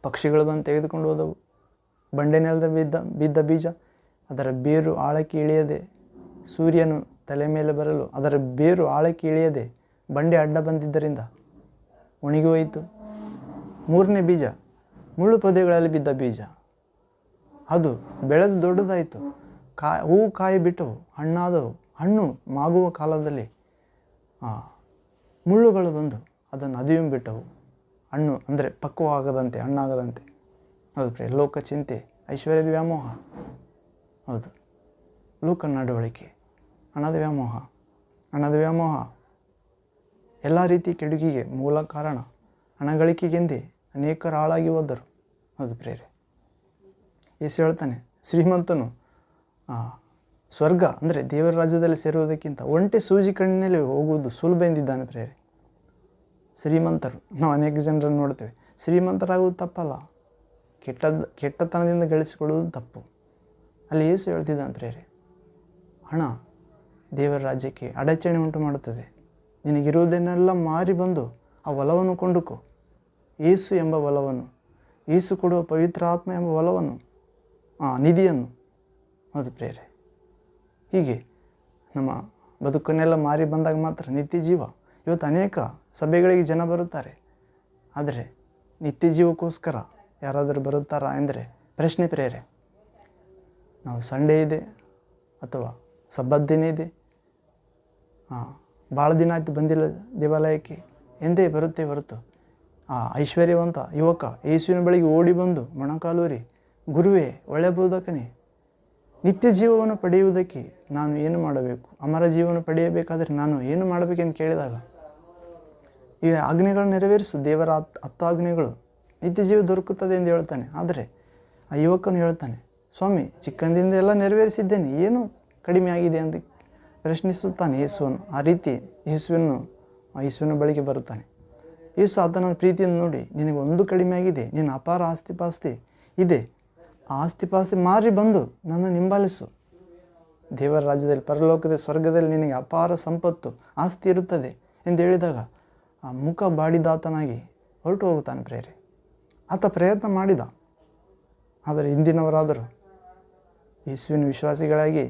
ಪಕ್ಷಿಗಳು ಬಂದು ತೆಗೆದುಕೊಂಡು ಹೋದವು. ಬಂಡೆ ನೆಲದ ಬಿದ್ದ ಬಿದ್ದ ಬೀಜ, ಅದರ ಬೇರು ಆಳಕ್ಕೆ ಇಳಿಯದೆ ಸೂರ್ಯನು ತಲೆ ಮೇಲೆ ಬರಲು ಅದರ ಬೇರು ಆಳಕ್ಕೆ ಇಳಿಯದೆ ಬಂಡೆ ಅಡ್ಡ ಬಂದಿದ್ದರಿಂದ ಒಣಗಿ ಹೋಯಿತು. ಮೂರನೇ ಬೀಜ, ಮುಳ್ಳು ಪೊದೆಗಳಲ್ಲಿ ಬಿದ್ದ ಬೀಜ. ಅದು ಬೆಳೆದು ದೊಡ್ಡದಾಯಿತು. ಕಾ ಹೂವು ಕಾಯಿ ಬಿಟ್ಟವು ಹಣ್ಣಾದವು. ಹಣ್ಣು ಮಾಗುವ ಕಾಲದಲ್ಲಿ ಮುಳ್ಳುಗಳು ಬಂದು ಅದನ್ನು ಅದಿಯು ಬಿಟ್ಟವು. ಹಣ್ಣು ಅಂದರೆ ಪಕ್ವವಾಗದಂತೆ, ಹಣ್ಣಾಗದಂತೆ. ಹೌದು ಪ್ರಿಯ ಲೋಕ ಚಿಂತೆ ಐಶ್ವರ್ಯದ ವ್ಯಾಮೋಹ. ಹೌದು. ಲೋಕ ನಡವಳಿಕೆ. ಹಣದ ವ್ಯಾಮೋಹ ಹಣದ ವ್ಯಾಮೋಹ. ಎಲ್ಲ ರೀತಿ ಕೆಡುಕಿಗೆ ಮೂಲ ಕಾರಣ ಹಣ ಗಳಿಕೆಗೆಂದೇ ಅನೇಕರು ಹಾಳಾಗಿ ಹೋದರು. ಹೌದು ಪ್ರೇರೆ ಯೇಸು ಹೇಳ್ತಾನೆ, ಶ್ರೀಮಂತನು ಸ್ವರ್ಗ ಅಂದರೆ ದೇವರ ರಾಜ್ಯದಲ್ಲಿ ಸೇರುವುದಕ್ಕಿಂತ ಒಂಟೆ ಸೂಜಿ ಕಣ್ಣಿನಲ್ಲಿ ಹೋಗುವುದು ಸುಲಭ ಎಂದಿದ್ದಾನೆ ಪ್ರೇರೆ ಶ್ರೀಮಂತರು, ನಾವು ಅನೇಕ ಜನರನ್ನು ನೋಡ್ತೇವೆ. ಶ್ರೀಮಂತರಾಗುವುದು ತಪ್ಪಲ್ಲ. ಕೆಟ್ಟದ್ದು ಕೆಟ್ಟತನದಿಂದ ಗಳಿಸಿಕೊಳ್ಳುವುದು ತಪ್ಪು. ಅಲ್ಲಿ ಯೇಸು ಹೇಳ್ತಿದ್ದಾನೆ ಪ್ರೇರೆ ಹಣ ದೇವರ ರಾಜ್ಯಕ್ಕೆ ಅಡಚಣೆ ಉಂಟು ಮಾಡುತ್ತದೆ. ನಿನಗಿರುವುದನ್ನೆಲ್ಲ ಮಾರಿ ಬಂದು ಆ ಒಲವನ್ನು ಕೊಂಡುಕೋ. ಏಸು ಎಂಬ ಒಲವನ್ನು, ಏಸು ಕೊಡುವ ಪವಿತ್ರ ಆತ್ಮ ಎಂಬ ಒಲವನ್ನು, ಆ ನಿಧಿಯನ್ನು ಅದು ಪ್ರೇರೆ. ಹೀಗೆ ನಮ್ಮ ಬದುಕನ್ನೆಲ್ಲ ಮಾರಿ ಬಂದಾಗ ಮಾತ್ರ ನಿತ್ಯ ಜೀವ. ಇವತ್ತು ಅನೇಕ ಸಭೆಗಳಿಗೆ ಜನ ಬರುತ್ತಾರೆ. ಆದರೆ ನಿತ್ಯ ಜೀವಕ್ಕೋಸ್ಕರ ಯಾರಾದರೂ ಬರುತ್ತಾರಾ ಎಂದರೆ ಪ್ರಶ್ನೆ ಪ್ರೇರೆ. ನಾವು ಸಂಡೇ ಇದೆ ಅಥವಾ ಸಬ್ಬದ್ದಿನ ಇದೆ. ಹಾಂ. ಭಾಳ ದಿನ ಆಯಿತು ಬಂದಿಲ್ಲ ದೇವಾಲಯಕ್ಕೆ. ಎಂದೇ ಬರುತ್ತೆ ಹೊರತು. ಆ ಐಶ್ವರ್ಯವಂತ ಯುವಕ ಯೇಸುವಿನ ಬಳಿಗೆ ಓಡಿ ಬಂದು ಮೊಣಕಾಲೂರಿ ಗುರುವೇ, ಒಳ್ಳೆ ಬೋಧಕನೆ, ನಿತ್ಯ ಜೀವವನ್ನು ಪಡೆಯುವುದಕ್ಕೆ ನಾನು ಏನು ಮಾಡಬೇಕು? ಅಮರ ಜೀವನ ಪಡೆಯಬೇಕಾದರೆ ನಾನು ಏನು ಮಾಡಬೇಕೆಂದು ಕೇಳಿದಾಗ, ಈ ಆಜ್ಞೆಗಳು ನೆರವೇರಿಸು, ದೇವರ ಹತ್ ಹತ್ತು ಆಜ್ಞೆಗಳು ನಿತ್ಯ ಜೀವ ದೊರಕುತ್ತದೆ ಎಂದು ಹೇಳ್ತಾನೆ. ಆದರೆ ಆ ಯುವಕನು ಹೇಳ್ತಾನೆ, ಸ್ವಾಮಿ ಚಿಕ್ಕಂದಿಂದ ಎಲ್ಲ ನೆರವೇರಿಸಿದ್ದೇನೆ, ಏನು ಕಡಿಮೆ ಆಗಿದೆ? ಅಂತ ಪ್ರಶ್ನಿಸುತ್ತಾನೆ ಯೇಸುವನ್ನು ಆ ರೀತಿ ಯೇಸುವನ್ನು ಯೇಸುವಿನ ಬಳಿಗೆ ಬರುತ್ತಾನೆ. ಯೇಸು ಆತನ ಪ್ರೀತಿಯನ್ನು ನೋಡಿ, ನಿನಗೆ ಒಂದು ಕಡಿಮೆ ಆಗಿದೆ ನಿನ್ನ ಅಪಾರ ಆಸ್ತಿಪಾಸ್ತಿ ಇದೆ. ಆಸ್ತಿಪಾಸ್ತಿ ಮಾರಿ ಬಂದು ನನ್ನ ನಿಂಬಾಲಿಸು. ದೇವರ ರಾಜ್ಯದಲ್ಲಿ, ಪರಲೋಕದ ಸ್ವರ್ಗದಲ್ಲಿ ನಿನಗೆ ಅಪಾರ ಸಂಪತ್ತು, ಆಸ್ತಿ ಇರುತ್ತದೆ ಎಂದು ಹೇಳಿದಾಗ ಆ ಮುಖ ಬಾಡಿದಾತನಾಗಿ ಹೊರಟು ಹೋಗುತ್ತಾನೆ ಪ್ರೇರೆ ಆತ ಪ್ರಯತ್ನ ಮಾಡಿದ. ಆದರೆ ಹಿಂದಿನವರಾದರೂ ಯೇಸುವಿನ ವಿಶ್ವಾಸಿಗಳಾಗಿ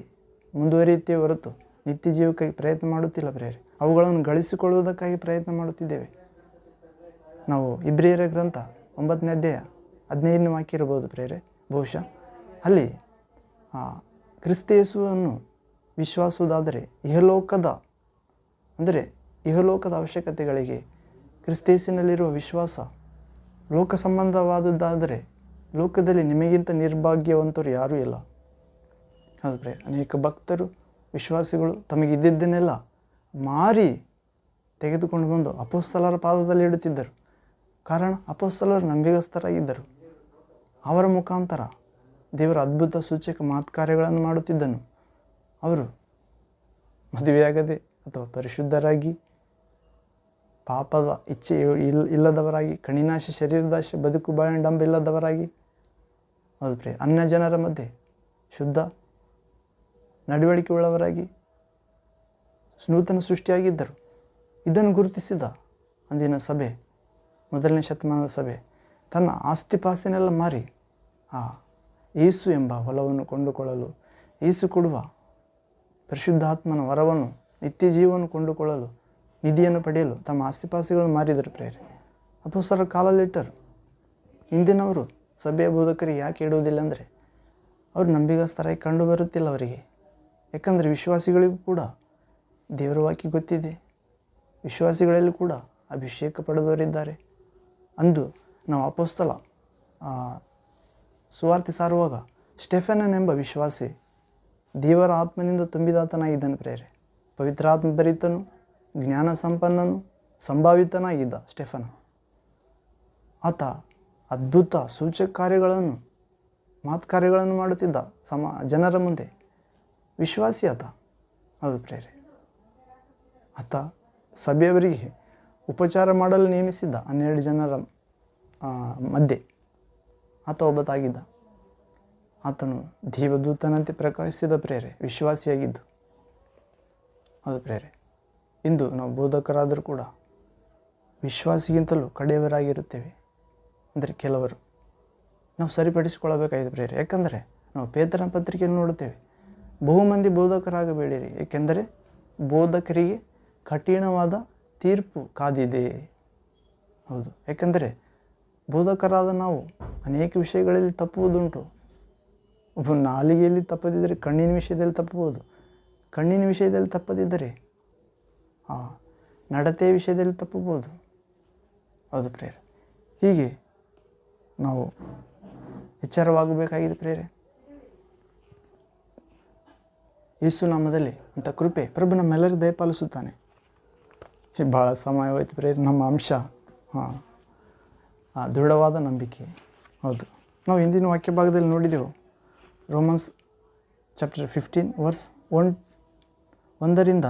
ಮುಂದುವರಿಯುತ್ತೇ ಹೊರತು ನಿತ್ಯ ಜೀವಕ್ಕಾಗಿ ಪ್ರಯತ್ನ ಮಾಡುತ್ತಿಲ್ಲ ಪ್ರೇರೆ ಅವುಗಳನ್ನು ಗಳಿಸಿಕೊಳ್ಳುವುದಕ್ಕಾಗಿ ಪ್ರಯತ್ನ ಮಾಡುತ್ತಿದ್ದೇವೆ. ನಾವು ಇಬ್ರಿಯರ ಗ್ರಂಥ ಒಂಬತ್ತನೇ ಅಧ್ಯಾಯ ಹದಿನೈದನೇ ವಾಕ್ಯ ಇರಬಹುದು ಪ್ರೇರೆ ಬಹುಶಃ ಅಲ್ಲಿ ಆ, ಕ್ರಿಸ್ತ ಯೇಸುವನ್ನು ವಿಶ್ವಾಸುವುದಾದರೆ ಇಹಲೋಕದ ಅಂದರೆ ಇಹಲೋಕದ ಅವಶ್ಯಕತೆಗಳಿಗೆ ಕ್ರಿಸ್ತೇಸಿನಲ್ಲಿರುವ ವಿಶ್ವಾಸ ಲೋಕ ಸಂಬಂಧವಾದದ್ದಾದರೆ ಲೋಕದಲ್ಲಿ ನಿಮಗಿಂತ ನಿರ್ಭಾಗ್ಯವಂತರು ಯಾರೂ ಇಲ್ಲ. ಹೌದು ಪ್ರೇರೆ ಅನೇಕ ಭಕ್ತರು ವಿಶ್ವಾಸಿಗಳು ತಮಗಿದ್ದದ್ದನ್ನೆಲ್ಲ ಮಾರಿ ತೆಗೆದುಕೊಂಡು ಬಂದು ಅಪೋಸ್ತಲರ ಪಾದದಲ್ಲಿ ಇಡುತ್ತಿದ್ದರು. ಕಾರಣ ಅಪೋಸ್ತಲರು ನಂಬಿಗಸ್ತರಾಗಿದ್ದರು. ಅವರ ಮುಖಾಂತರ ದೇವರ ಅದ್ಭುತ ಸೂಚಕ ಮಾತ್ಕಾರ್ಯಗಳನ್ನು ಮಾಡುತ್ತಿದ್ದನು. ಅವರು ಮದುವೆಯಾಗದೆ ಅಥವಾ ಪರಿಶುದ್ಧರಾಗಿ, ಪಾಪದ ಇಚ್ಛೆ ಇಲ್, ಇಲ್ಲದವರಾಗಿ, ಕಣಿನಾಶ ಶರೀರದಾಶ ಬದುಕು ಬಾಳಂಡಂಬ ಇಲ್ಲದವರಾಗಿ ಹೌದು ಪ್ರಿಯ ಅನ್ಯ ಜನರ ಮಧ್ಯೆ ಶುದ್ಧ ನಡವಳಿಕೆ ಉಳ್ಳವರಾಗಿ ನೂತನ ಸೃಷ್ಟಿಯಾಗಿದ್ದರು. ಇದನ್ನು ಗುರುತಿಸಿದ ಅಂದಿನ ಸಭೆ, ಮೊದಲನೇ ಶತಮಾನದ ಸಭೆ, ತನ್ನ ಆಸ್ತಿಪಾಸ್ತಿನೆಲ್ಲ ಮಾರಿ ಆ ಏಸು ಎಂಬ ಹೊಲವನ್ನು ಕೊಂಡುಕೊಳ್ಳಲು, ಏಸು ಕೊಡುವ ಪರಿಶುದ್ಧಾತ್ಮನ ವರವನ್ನು ನಿತ್ಯ ಜೀವವನ್ನು ಕೊಂಡುಕೊಳ್ಳಲು, ನಿಧಿಯನ್ನು ಪಡೆಯಲು ತಮ್ಮ ಆಸ್ತಿಪಾಸ್ತಿಗಳನ್ನು ಮಾರಿದರು ಪ್ರೇರೆ ಅಪೋಸರ ಕಾಲಲ್ಲಿಟ್ಟರು ಇಂದಿನವರು ಸಭೆಯ ಬೋಧಕರಿಗೆ ಯಾಕೆ ಇಡುವುದಿಲ್ಲ ಅಂದರೆ, ಅವರು ನಂಬಿಗಸ್ತರಾಗಿ ಕಂಡು ಬರುತ್ತಿಲ್ಲ ಅವರಿಗೆ. ಯಾಕಂದರೆ ವಿಶ್ವಾಸಿಗಳಿಗೂ ಕೂಡ ದೇವರ ವಾಕ್ಯ ಗೊತ್ತಿದೆ. ವಿಶ್ವಾಸಿಗಳಲ್ಲೂ ಕೂಡ ಅಭಿಷೇಕ ಪಡೆದವರಿದ್ದಾರೆ. ಅಂದು ನಾವು ಅಪೋಸ್ತಲ ಸುವಾರ್ತೆ ಸಾರುವಾಗ ಸ್ಟೆಫನನ್ ಎಂಬ ವಿಶ್ವಾಸಿ ದೇವರ ಆತ್ಮನಿಂದ ತುಂಬಿದಾತನಾಗಿದ್ದನು ಪ್ರೇರೆ ಪವಿತ್ರಾತ್ಮ ಭರಿತನು, ಜ್ಞಾನ ಸಂಪನ್ನನು, ಸಂಭಾವಿತನಾಗಿದ್ದ ಸ್ಟೆಫನ. ಆತ ಅದ್ಭುತ ಸೂಚಕ ಕಾರ್ಯಗಳನ್ನು, ಮಾತ್ಕಾರ್ಯಗಳನ್ನು ಮಾಡುತ್ತಿದ್ದ ಸಮ, ಜನರ ಮುಂದೆ ವಿಶ್ವಾಸಿ ಆತ ಅದು ಪ್ರೇರೆ. ಆತ ಸಭೆಯವರಿಗೆ ಉಪಚಾರ ಮಾಡಲು ನೇಮಿಸಿದ್ದ ಹನ್ನೆರಡು ಜನರ ಮಧ್ಯೆ ಆತ ಒಬ್ಬತಾಗಿದ್ದ. ಆತನು ದೇವದೂತನಂತೆ ಪ್ರಕಾಶಿಸಿದ ಪ್ರೇರೆ, ವಿಶ್ವಾಸಿಯಾಗಿದ್ದು ಅದು ಪ್ರೇರೆ. ಇಂದು ನಾವು ಬೋಧಕರಾದರೂ ಕೂಡ ವಿಶ್ವಾಸಿಗಿಂತಲೂ ಕಡೆಯವರಾಗಿರುತ್ತೇವೆ ಅಂದರೆ ಕೆಲವರು. ನಾವು ಸರಿಪಡಿಸಿಕೊಳ್ಳಬೇಕಾಗಿದೆ ಪ್ರೇರೆ. ಯಾಕಂದರೆ ನಾವು ಪೇತನ ಪತ್ರಿಕೆಯನ್ನು ನೋಡುತ್ತೇವೆ. ಬಹು ಮಂದಿ ಬೋಧಕರಾಗಬೇಡಿರಿ. ಏಕೆಂದರೆ ಬೋಧಕರಿಗೆ ಕಠಿಣವಾದ ತೀರ್ಪು ಕಾದಿದೆ. ಹೌದು. ಏಕೆಂದರೆ ಬೋಧಕರಾದ ನಾವು ಅನೇಕ ವಿಷಯಗಳಲ್ಲಿ ತಪ್ಪುವುದುಂಟು. ಒಬ್ಬ ನಾಲಿಗೆಯಲ್ಲಿ ತಪ್ಪದಿದ್ದರೆ, ಕಣ್ಣಿನ ವಿಷಯದಲ್ಲಿ ತಪ್ಪಬಹುದು. ಕಣ್ಣಿನ ವಿಷಯದಲ್ಲಿ ತಪ್ಪದಿದ್ದರೆ, ಆ ನಡತೆಯ ವಿಷಯದಲ್ಲಿ ತಪ್ಪಬಹುದು. ಹೌದು ಪ್ರೇರೆ ಹೀಗೆ ನಾವು ಎಚ್ಚರವಾಗಬೇಕಾಗಿದೆ ಪ್ರೇರೆ ಯೇಸು ನಾಮದಲ್ಲಿ ಅಂತ ಕೃಪೆ ಪ್ರಭು ನಮ್ಮೆಲ್ಲರಿಗೂ ದಯಪಾಲಿಸುತ್ತಾನೆ. ಭಾಳ ಸಮಯ ಹೋಯ್ತು ಪ್ರೇರಿ ನಮ್ಮ ಅಂಶ, ಹಾಂ, ಆ, ದೃಢವಾದ ನಂಬಿಕೆ. ಹೌದು. ನಾವು ಹಿಂದಿನ ವಾಕ್ಯ ಭಾಗದಲ್ಲಿ ನೋಡಿದೆವು. Romans chapter fifteen verse one, ಒಂದರಿಂದ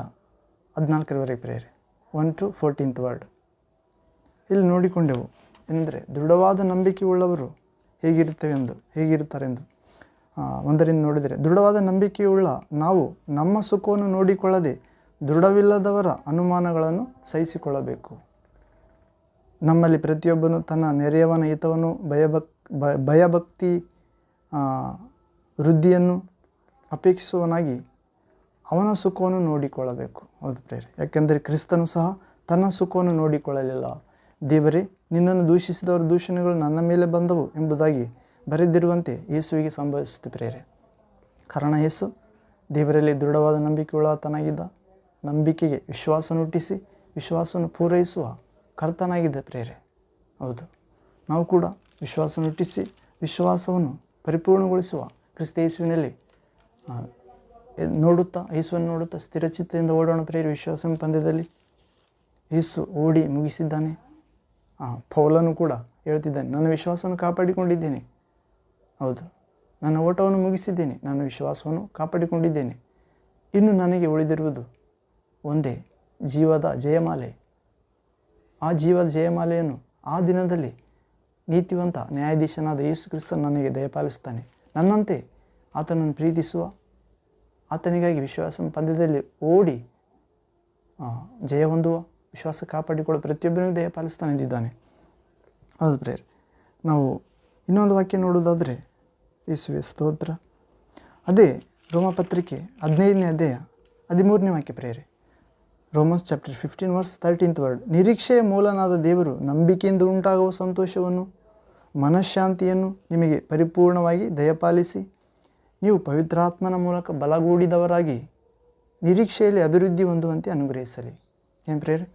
ಹದಿನಾಲ್ಕರವರೆಗೆ ಪ್ರೇರೆ ಒನ್ ಟು ಫೋರ್ಟೀನ್ತ್ ವರ್ಡ್. ಇಲ್ಲಿ ನೋಡಿಕೊಂಡೆವು, ಏನೆಂದರೆ ದೃಢವಾದ ನಂಬಿಕೆ ಉಳ್ಳವರು ಹೇಗಿರುತ್ತವೆ ಎಂದು, ಹೇಗಿರುತ್ತಾರೆಂದು. ಒಂದರಿಂದ ನೋಡಿದರೆ ದೃಢವಾದ ನಂಬಿಕೆಯುಳ್ಳ ನಾವು ನಮ್ಮ ಸುಖವನ್ನು ನೋಡಿಕೊಳ್ಳದೆ ದೃಢವಿಲ್ಲದವರ ಅನುಮಾನಗಳನ್ನು ಸಹಿಸಿಕೊಳ್ಳಬೇಕು. ನಮ್ಮಲ್ಲಿ ಪ್ರತಿಯೊಬ್ಬನು ತನ್ನ ನೆರೆಯವನ ಹಿತವನ್ನು ಭಯಭಕ್ ಭಯಭಕ್ತಿ ವೃದ್ಧಿಯನ್ನು ಅಪೇಕ್ಷಿಸುವನಾಗಿ ಅವನ ಸುಖವನ್ನು ನೋಡಿಕೊಳ್ಳಬೇಕು. ಹೌದು ಪ್ರೇರೆ ಯಾಕೆಂದರೆ ಕ್ರಿಸ್ತನು ಸಹ ತನ್ನ ಸುಖವನ್ನು ನೋಡಿಕೊಳ್ಳಲಿಲ್ಲ. ದೇವರೇ, ನಿನ್ನನ್ನು ದೂಷಿಸಿದವರ ದೂಷಣೆಗಳು ನನ್ನ ಮೇಲೆ ಬಂದವು ಎಂಬುದಾಗಿ ಬರೆದಿರುವಂತೆ ಯೇಸುವಿಗೆ ಸಂಭವಿಸುತ್ತೆ ಪ್ರೇರೆ. ಕಾರಣ ಯೇಸು ದೇವರಲ್ಲಿ ದೃಢವಾದ ನಂಬಿಕೆಯುಳ್ಳತನಾಗಿದ್ದ ನಂಬಿಕೆಗೆ ವಿಶ್ವಾಸವನ್ನು ಹುಟ್ಟಿಸಿ, ವಿಶ್ವಾಸವನ್ನು ಪೂರೈಸುವ ಕರ್ತನಾಗಿದ್ದ ಪ್ರೇರೆ. ಹೌದು. ನಾವು ಕೂಡ ವಿಶ್ವಾಸವನ್ನು ಹುಟ್ಟಿಸಿ, ವಿಶ್ವಾಸವನ್ನು ಪರಿಪೂರ್ಣಗೊಳಿಸುವ ಕ್ರಿಸ್ತ ಯೇಸುವಿನಲ್ಲಿ ನೋಡುತ್ತಾ, ಯೇಸುವನ್ನು ನೋಡುತ್ತಾ ಸ್ಥಿರಚಿತ್ತದಿಂದ ಓಡೋಣ ಪ್ರೇರೆ ವಿಶ್ವಾಸ ಪಂದ್ಯದಲ್ಲಿ. ಯೇಸು ಓಡಿ ಮುಗಿಸಿದ್ದಾನೆ. ಪೌಲನು ಕೂಡ ಹೇಳ್ತಿದ್ದಾನೆ, ನನ್ನ ವಿಶ್ವಾಸವನ್ನು ಕಾಪಾಡಿಕೊಂಡಿದ್ದೇನೆ. ಹೌದು. ನನ್ನ ಓಟವನ್ನು ಮುಗಿಸಿದ್ದೇನೆ. ನಾನು ವಿಶ್ವಾಸವನ್ನು ಕಾಪಾಡಿಕೊಂಡಿದ್ದೇನೆ. ಇನ್ನು ನನಗೆ ಉಳಿದಿರುವುದು ಒಂದೇ, ಜೀವದ ಜಯಮಾಲೆ. ಆ ಜೀವದ ಜಯಮಾಲೆಯನ್ನು ಆ ದಿನದಲ್ಲಿ ನೀತಿವಂತ ನ್ಯಾಯಾಧೀಶನಾದ ಯೇಸು ಕ್ರಿಸ್ತನು ನನಗೆ ದಯಪಾಲಿಸುತ್ತಾನೆ. ನನ್ನಂತೆ ಆತನನ್ನು ಪ್ರೀತಿಸುವ, ಆತನಿಗಾಗಿ ವಿಶ್ವಾಸ ಪಂದ್ಯದಲ್ಲಿ ಓಡಿ ಜಯ ಹೊಂದುವ, ವಿಶ್ವಾಸ ಕಾಪಾಡಿಕೊಳ್ಳುವ ಪ್ರತಿಯೊಬ್ಬರಿಗೂ ದಯಪಾಲಿಸ್ತಾನೆ ಎಂದಿದ್ದಾನೆ ಹೌದು ಪ್ರೇರ್ ನಾವು ಇನ್ನೊಂದು ವಾಕ್ಯ ನೋಡೋದಾದರೆ ಯೇಸುವೆ ಸ್ತೋತ್ರ. ಅದೇ ರೋಮಪತ್ರಿಕೆ ಹದಿನೈದನೇ ಅಧ್ಯಾಯ ಹದಿಮೂರನೇ ವಾಕ್ಯ ಪ್ರೇರೆ. Romans chapter fifteen verse thirteenth word ನಿರೀಕ್ಷೆಯ ಮೂಲನಾದ ದೇವರು ನಂಬಿಕೆಯಿಂದ ಉಂಟಾಗುವ ಸಂತೋಷವನ್ನು, ಮನಃಶಾಂತಿಯನ್ನು ನಿಮಗೆ ಪರಿಪೂರ್ಣವಾಗಿ ದಯಪಾಲಿಸಿ, ನೀವು ಪವಿತ್ರಾತ್ಮನ ಮೂಲಕ ಬಲಗೂಡಿದವರಾಗಿ ನಿರೀಕ್ಷೆಯಲ್ಲಿ ಅಭಿವೃದ್ಧಿ ಹೊಂದುವಂತೆ ಅನುಗ್ರಹಿಸಲಿ. ಏನು ಪ್ರೇರೆ?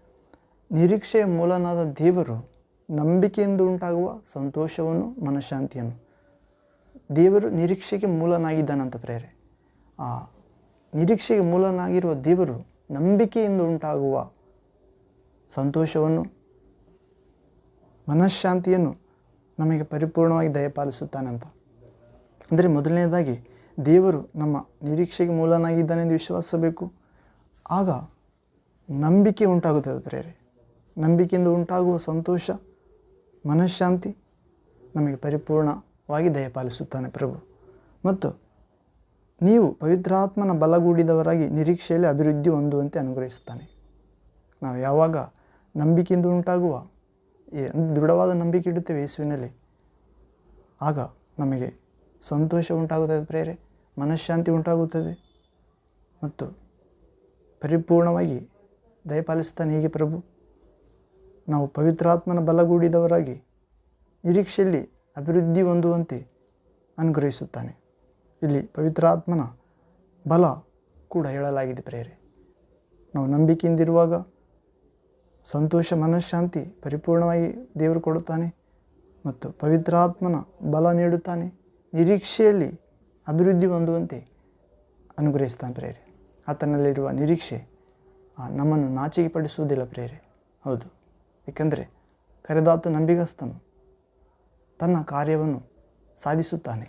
ನಿರೀಕ್ಷೆಯ ಮೂಲನಾದ ದೇವರು ನಂಬಿಕೆಯಿಂದ ಉಂಟಾಗುವ ಸಂತೋಷವನ್ನು, ಮನಃಶಾಂತಿಯನ್ನು. ದೇವರು ನಿರೀಕ್ಷೆಗೆ ಮೂಲನಾಗಿದ್ದಾನಂತ ಪ್ರೇರೆ. ಆ ನಿರೀಕ್ಷೆಗೆ ಮೂಲನಾಗಿರುವ ದೇವರು ನಂಬಿಕೆಯಿಂದ ಉಂಟಾಗುವ ಸಂತೋಷವನ್ನು, ಮನಃಶಾಂತಿಯನ್ನು ನಮಗೆ ಪರಿಪೂರ್ಣವಾಗಿ ದಯಪಾಲಿಸುತ್ತಾನಂತ. ಅಂದರೆ ಮೊದಲನೇದಾಗಿ, ದೇವರು ನಮ್ಮ ನಿರೀಕ್ಷೆಗೆ ಮೂಲನಾಗಿದ್ದಾನೆಂದು ವಿಶ್ವಾಸಿಸಬೇಕು ಆಗ ನಂಬಿಕೆ ಉಂಟಾಗುತ್ತದೆ ಪ್ರೇರೆ. ನಂಬಿಕೆಯಿಂದ ಉಂಟಾಗುವ ಸಂತೋಷ ಮನಃಶಾಂತಿ ನಮಗೆ ಪರಿಪೂರ್ಣವಾಗಿ ದಯಪಾಲಿಸುತ್ತಾನೆ ಪ್ರಭು. ಮತ್ತು ನೀವು ಪವಿತ್ರಾತ್ಮನ ಬಲಗೂಡಿದವರಾಗಿ ನಿರೀಕ್ಷೆಯಲ್ಲಿ ಅಭಿವೃದ್ಧಿ ಹೊಂದುವಂತೆ ಅನುಗ್ರಹಿಸುತ್ತಾನೆ. ನಾವು ಯಾವಾಗ ನಂಬಿಕೆಯಿಂದ ಉಂಟಾಗುವ ದೃಢವಾದ ನಂಬಿಕೆ ಇಡುತ್ತೇವೆ ಯೇಸುವಿನಲ್ಲಿ, ಆಗ ನಮಗೆ ಸಂತೋಷ ಉಂಟಾಗುತ್ತದೆ ಪ್ರೇರೆ, ಮನಃಶಾಂತಿ ಉಂಟಾಗುತ್ತದೆ. ಮತ್ತು ಪರಿಪೂರ್ಣವಾಗಿ ದಯಪಾಲಿಸ್ತಾನೆ ಹೀಗೆ ಪ್ರಭು. ನಾವು ಪವಿತ್ರಾತ್ಮನ ಬಲಗೂಡಿದವರಾಗಿ ನಿರೀಕ್ಷೆಯಲ್ಲಿ ಅಭಿವೃದ್ಧಿ ಹೊಂದುವಂತೆ ಅನುಗ್ರಹಿಸುತ್ತಾನೆ. ಇಲ್ಲಿ ಪವಿತ್ರಾತ್ಮನ ಬಲ ಕೂಡ ಹೇಳಲಾಗಿದೆ ಪ್ರೇರೆ ನಾವು ನಂಬಿಕೆಯಿಂದಿರುವಾಗ ಸಂತೋಷ, ಮನಃಶಾಂತಿ ಪರಿಪೂರ್ಣವಾಗಿ ದೇವರು ಕೊಡುತ್ತಾನೆ ಮತ್ತು ಪವಿತ್ರಾತ್ಮನ ಬಲ ನೀಡುತ್ತಾನೆ. ನಿರೀಕ್ಷೆಯಲ್ಲಿ ಅಭಿವೃದ್ಧಿ ಹೊಂದುವಂತೆ ಅನುಗ್ರಹಿಸ್ತಾನೆ ಪ್ರೇರೆ ಆತನಲ್ಲಿರುವ ನಿರೀಕ್ಷೆ ನಮ್ಮನ್ನು ನಾಚಿಕೆ ಪಡಿಸುವುದಿಲ್ಲ ಪ್ರೇರೆ ಹೌದು. ಏಕೆಂದರೆ ಕರೆದಾತ ನಂಬಿಗಸ್ತನು. ತನ್ನ ಕಾರ್ಯವನ್ನು ಸಾಧಿಸುತ್ತಾನೆ.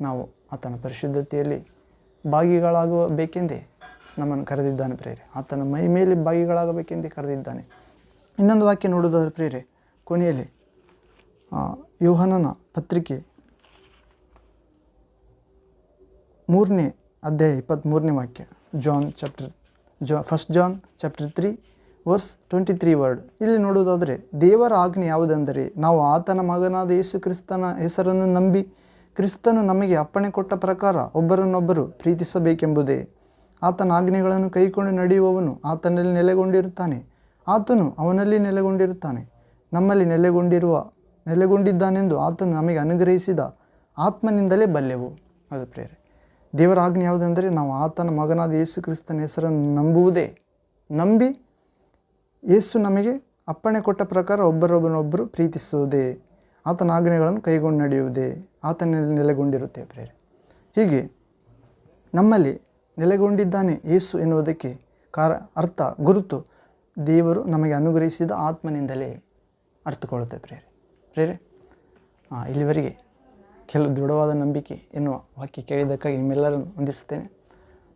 ನಾವು ಆತನ ಪರಿಶುದ್ಧತೆಯಲ್ಲಿ ಭಾಗಿಗಳಾಗಬೇಕೆಂದೇ ನಮ್ಮನ್ನು ಕರೆದಿದ್ದಾನೆ ಪ್ರೇರೆ ಆತನ ಮೈ ಮೇಲೆ ಭಾಗಿಗಳಾಗಬೇಕೆಂದೇ ಕರೆದಿದ್ದಾನೆ. ಇನ್ನೊಂದು ವಾಕ್ಯ ನೋಡೋದಾದ್ರೆ ಪ್ರೇರೆ ಕೊನೆಯಲ್ಲಿ ಯೋಹನನ ಪತ್ರಿಕೆ ಮೂರನೇ ಅಧ್ಯಾಯ ಇಪ್ಪತ್ತ್ಮೂರನೇ ವಾಕ್ಯ ಜಾನ್ ಚಾಪ್ಟರ್ ಜಾ first John chapter three verse twenty three word ಇಲ್ಲಿ ನೋಡುವುದಾದರೆ, ದೇವರ ಆಜ್ಞೆ ಯಾವುದೆಂದರೆ, ನಾವು ಆತನ ಮಗನಾದ ಯೇಸು ಕ್ರಿಸ್ತನ ಹೆಸರನ್ನು ನಂಬಿ, ಕ್ರಿಸ್ತನು ನಮಗೆ ಅಪ್ಪಣೆ ಕೊಟ್ಟ ಪ್ರಕಾರ ಒಬ್ಬರನ್ನೊಬ್ಬರು ಪ್ರೀತಿಸಬೇಕೆಂಬುದೇ. ಆತನ ಆಜ್ಞೆಗಳನ್ನು ಕೈಕೊಂಡು ನಡೆಯುವವನು ಆತನಲ್ಲಿ ನೆಲೆಗೊಂಡಿರುತ್ತಾನೆ. ಆತನು ಅವನಲ್ಲಿ ನೆಲೆಗೊಂಡಿರುತ್ತಾನೆ. ನಮ್ಮಲ್ಲಿ ನೆಲೆಗೊಂಡಿರುವ, ನೆಲೆಗೊಂಡಿದ್ದಾನೆಂದು ಆತನು ನಮಗೆ ಅನುಗ್ರಹಿಸಿದ ಆತ್ಮನಿಂದಲೇ ಬಲ್ಲೆವು. ಅದು ಪ್ರೇರೆ ದೇವರ ಆಜ್ಞೆ ಯಾವುದೆಂದರೆ, ನಾವು ಆತನ ಮಗನಾದ ಯೇಸು ಕ್ರಿಸ್ತನ ಹೆಸರನ್ನು ನಂಬುವುದೇ. ನಂಬಿ ಯೇಸು ನಮಗೆ ಅಪ್ಪಣೆ ಕೊಟ್ಟ ಪ್ರಕಾರ ಒಬ್ಬರೊಬ್ಬನೊಬ್ಬರು ಪ್ರೀತಿಸುವುದೇ, ಆತನ ಆಜ್ಞೆಗಳನ್ನು ಕೈಗೊಂಡು ನಡೆಯುವುದೇ, ಆತನಲ್ಲಿ ನೆಲೆಗೊಂಡಿರುತ್ತೆ ಪ್ರೇರೆ ಹೀಗೆ ನಮ್ಮಲ್ಲಿ ನೆಲೆಗೊಂಡಿದ್ದಾನೆ ಯೇಸು ಎನ್ನುವುದಕ್ಕೆ ಕಾರ ಅರ್ಥ, ಗುರುತು ದೇವರು ನಮಗೆ ಅನುಗ್ರಹಿಸಿದ ಆತ್ಮನಿಂದಲೇ ಅರ್ಥಕೊಳ್ಳುತ್ತೆ ಪ್ರೇರೆ ಪ್ರೇರೆ ಇಲ್ಲಿವರೆಗೆ ಕೆಲವು ದೃಢವಾದ ನಂಬಿಕೆ ಎನ್ನುವ ವಾಕ್ಯ ಕೇಳಿದ್ದಕ್ಕಾಗಿ ನಿಮ್ಮೆಲ್ಲರನ್ನು ವಂದಿಸುತ್ತೇನೆ.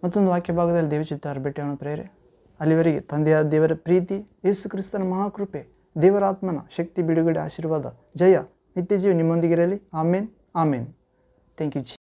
ಮತ್ತೊಂದು ವಾಕ್ಯ ಭಾಗದಲ್ಲಿ ದೇವಚಿತ್ತ ಭೇಟಿಯೋಣ ಪ್ರೇರೆ ಅಲ್ಲಿವರೆಗೆ ತಂದೆಯಾದ ದೇವರ ಪ್ರೀತಿ, ಯೇಸು ಕ್ರಿಸ್ತನ ಮಹಾಕೃಪೆ, ದೇವರಾತ್ಮನ ಶಕ್ತಿ, ಬಿಡುಗಡೆ, ಆಶೀರ್ವಾದ, ಜಯ ನಿತ್ಯ ಜೀವ ನಿಮ್ಮೊಂದಿಗಿರಲಿ. ಆಮೇನ್ ಆಮೇನ್. Thank you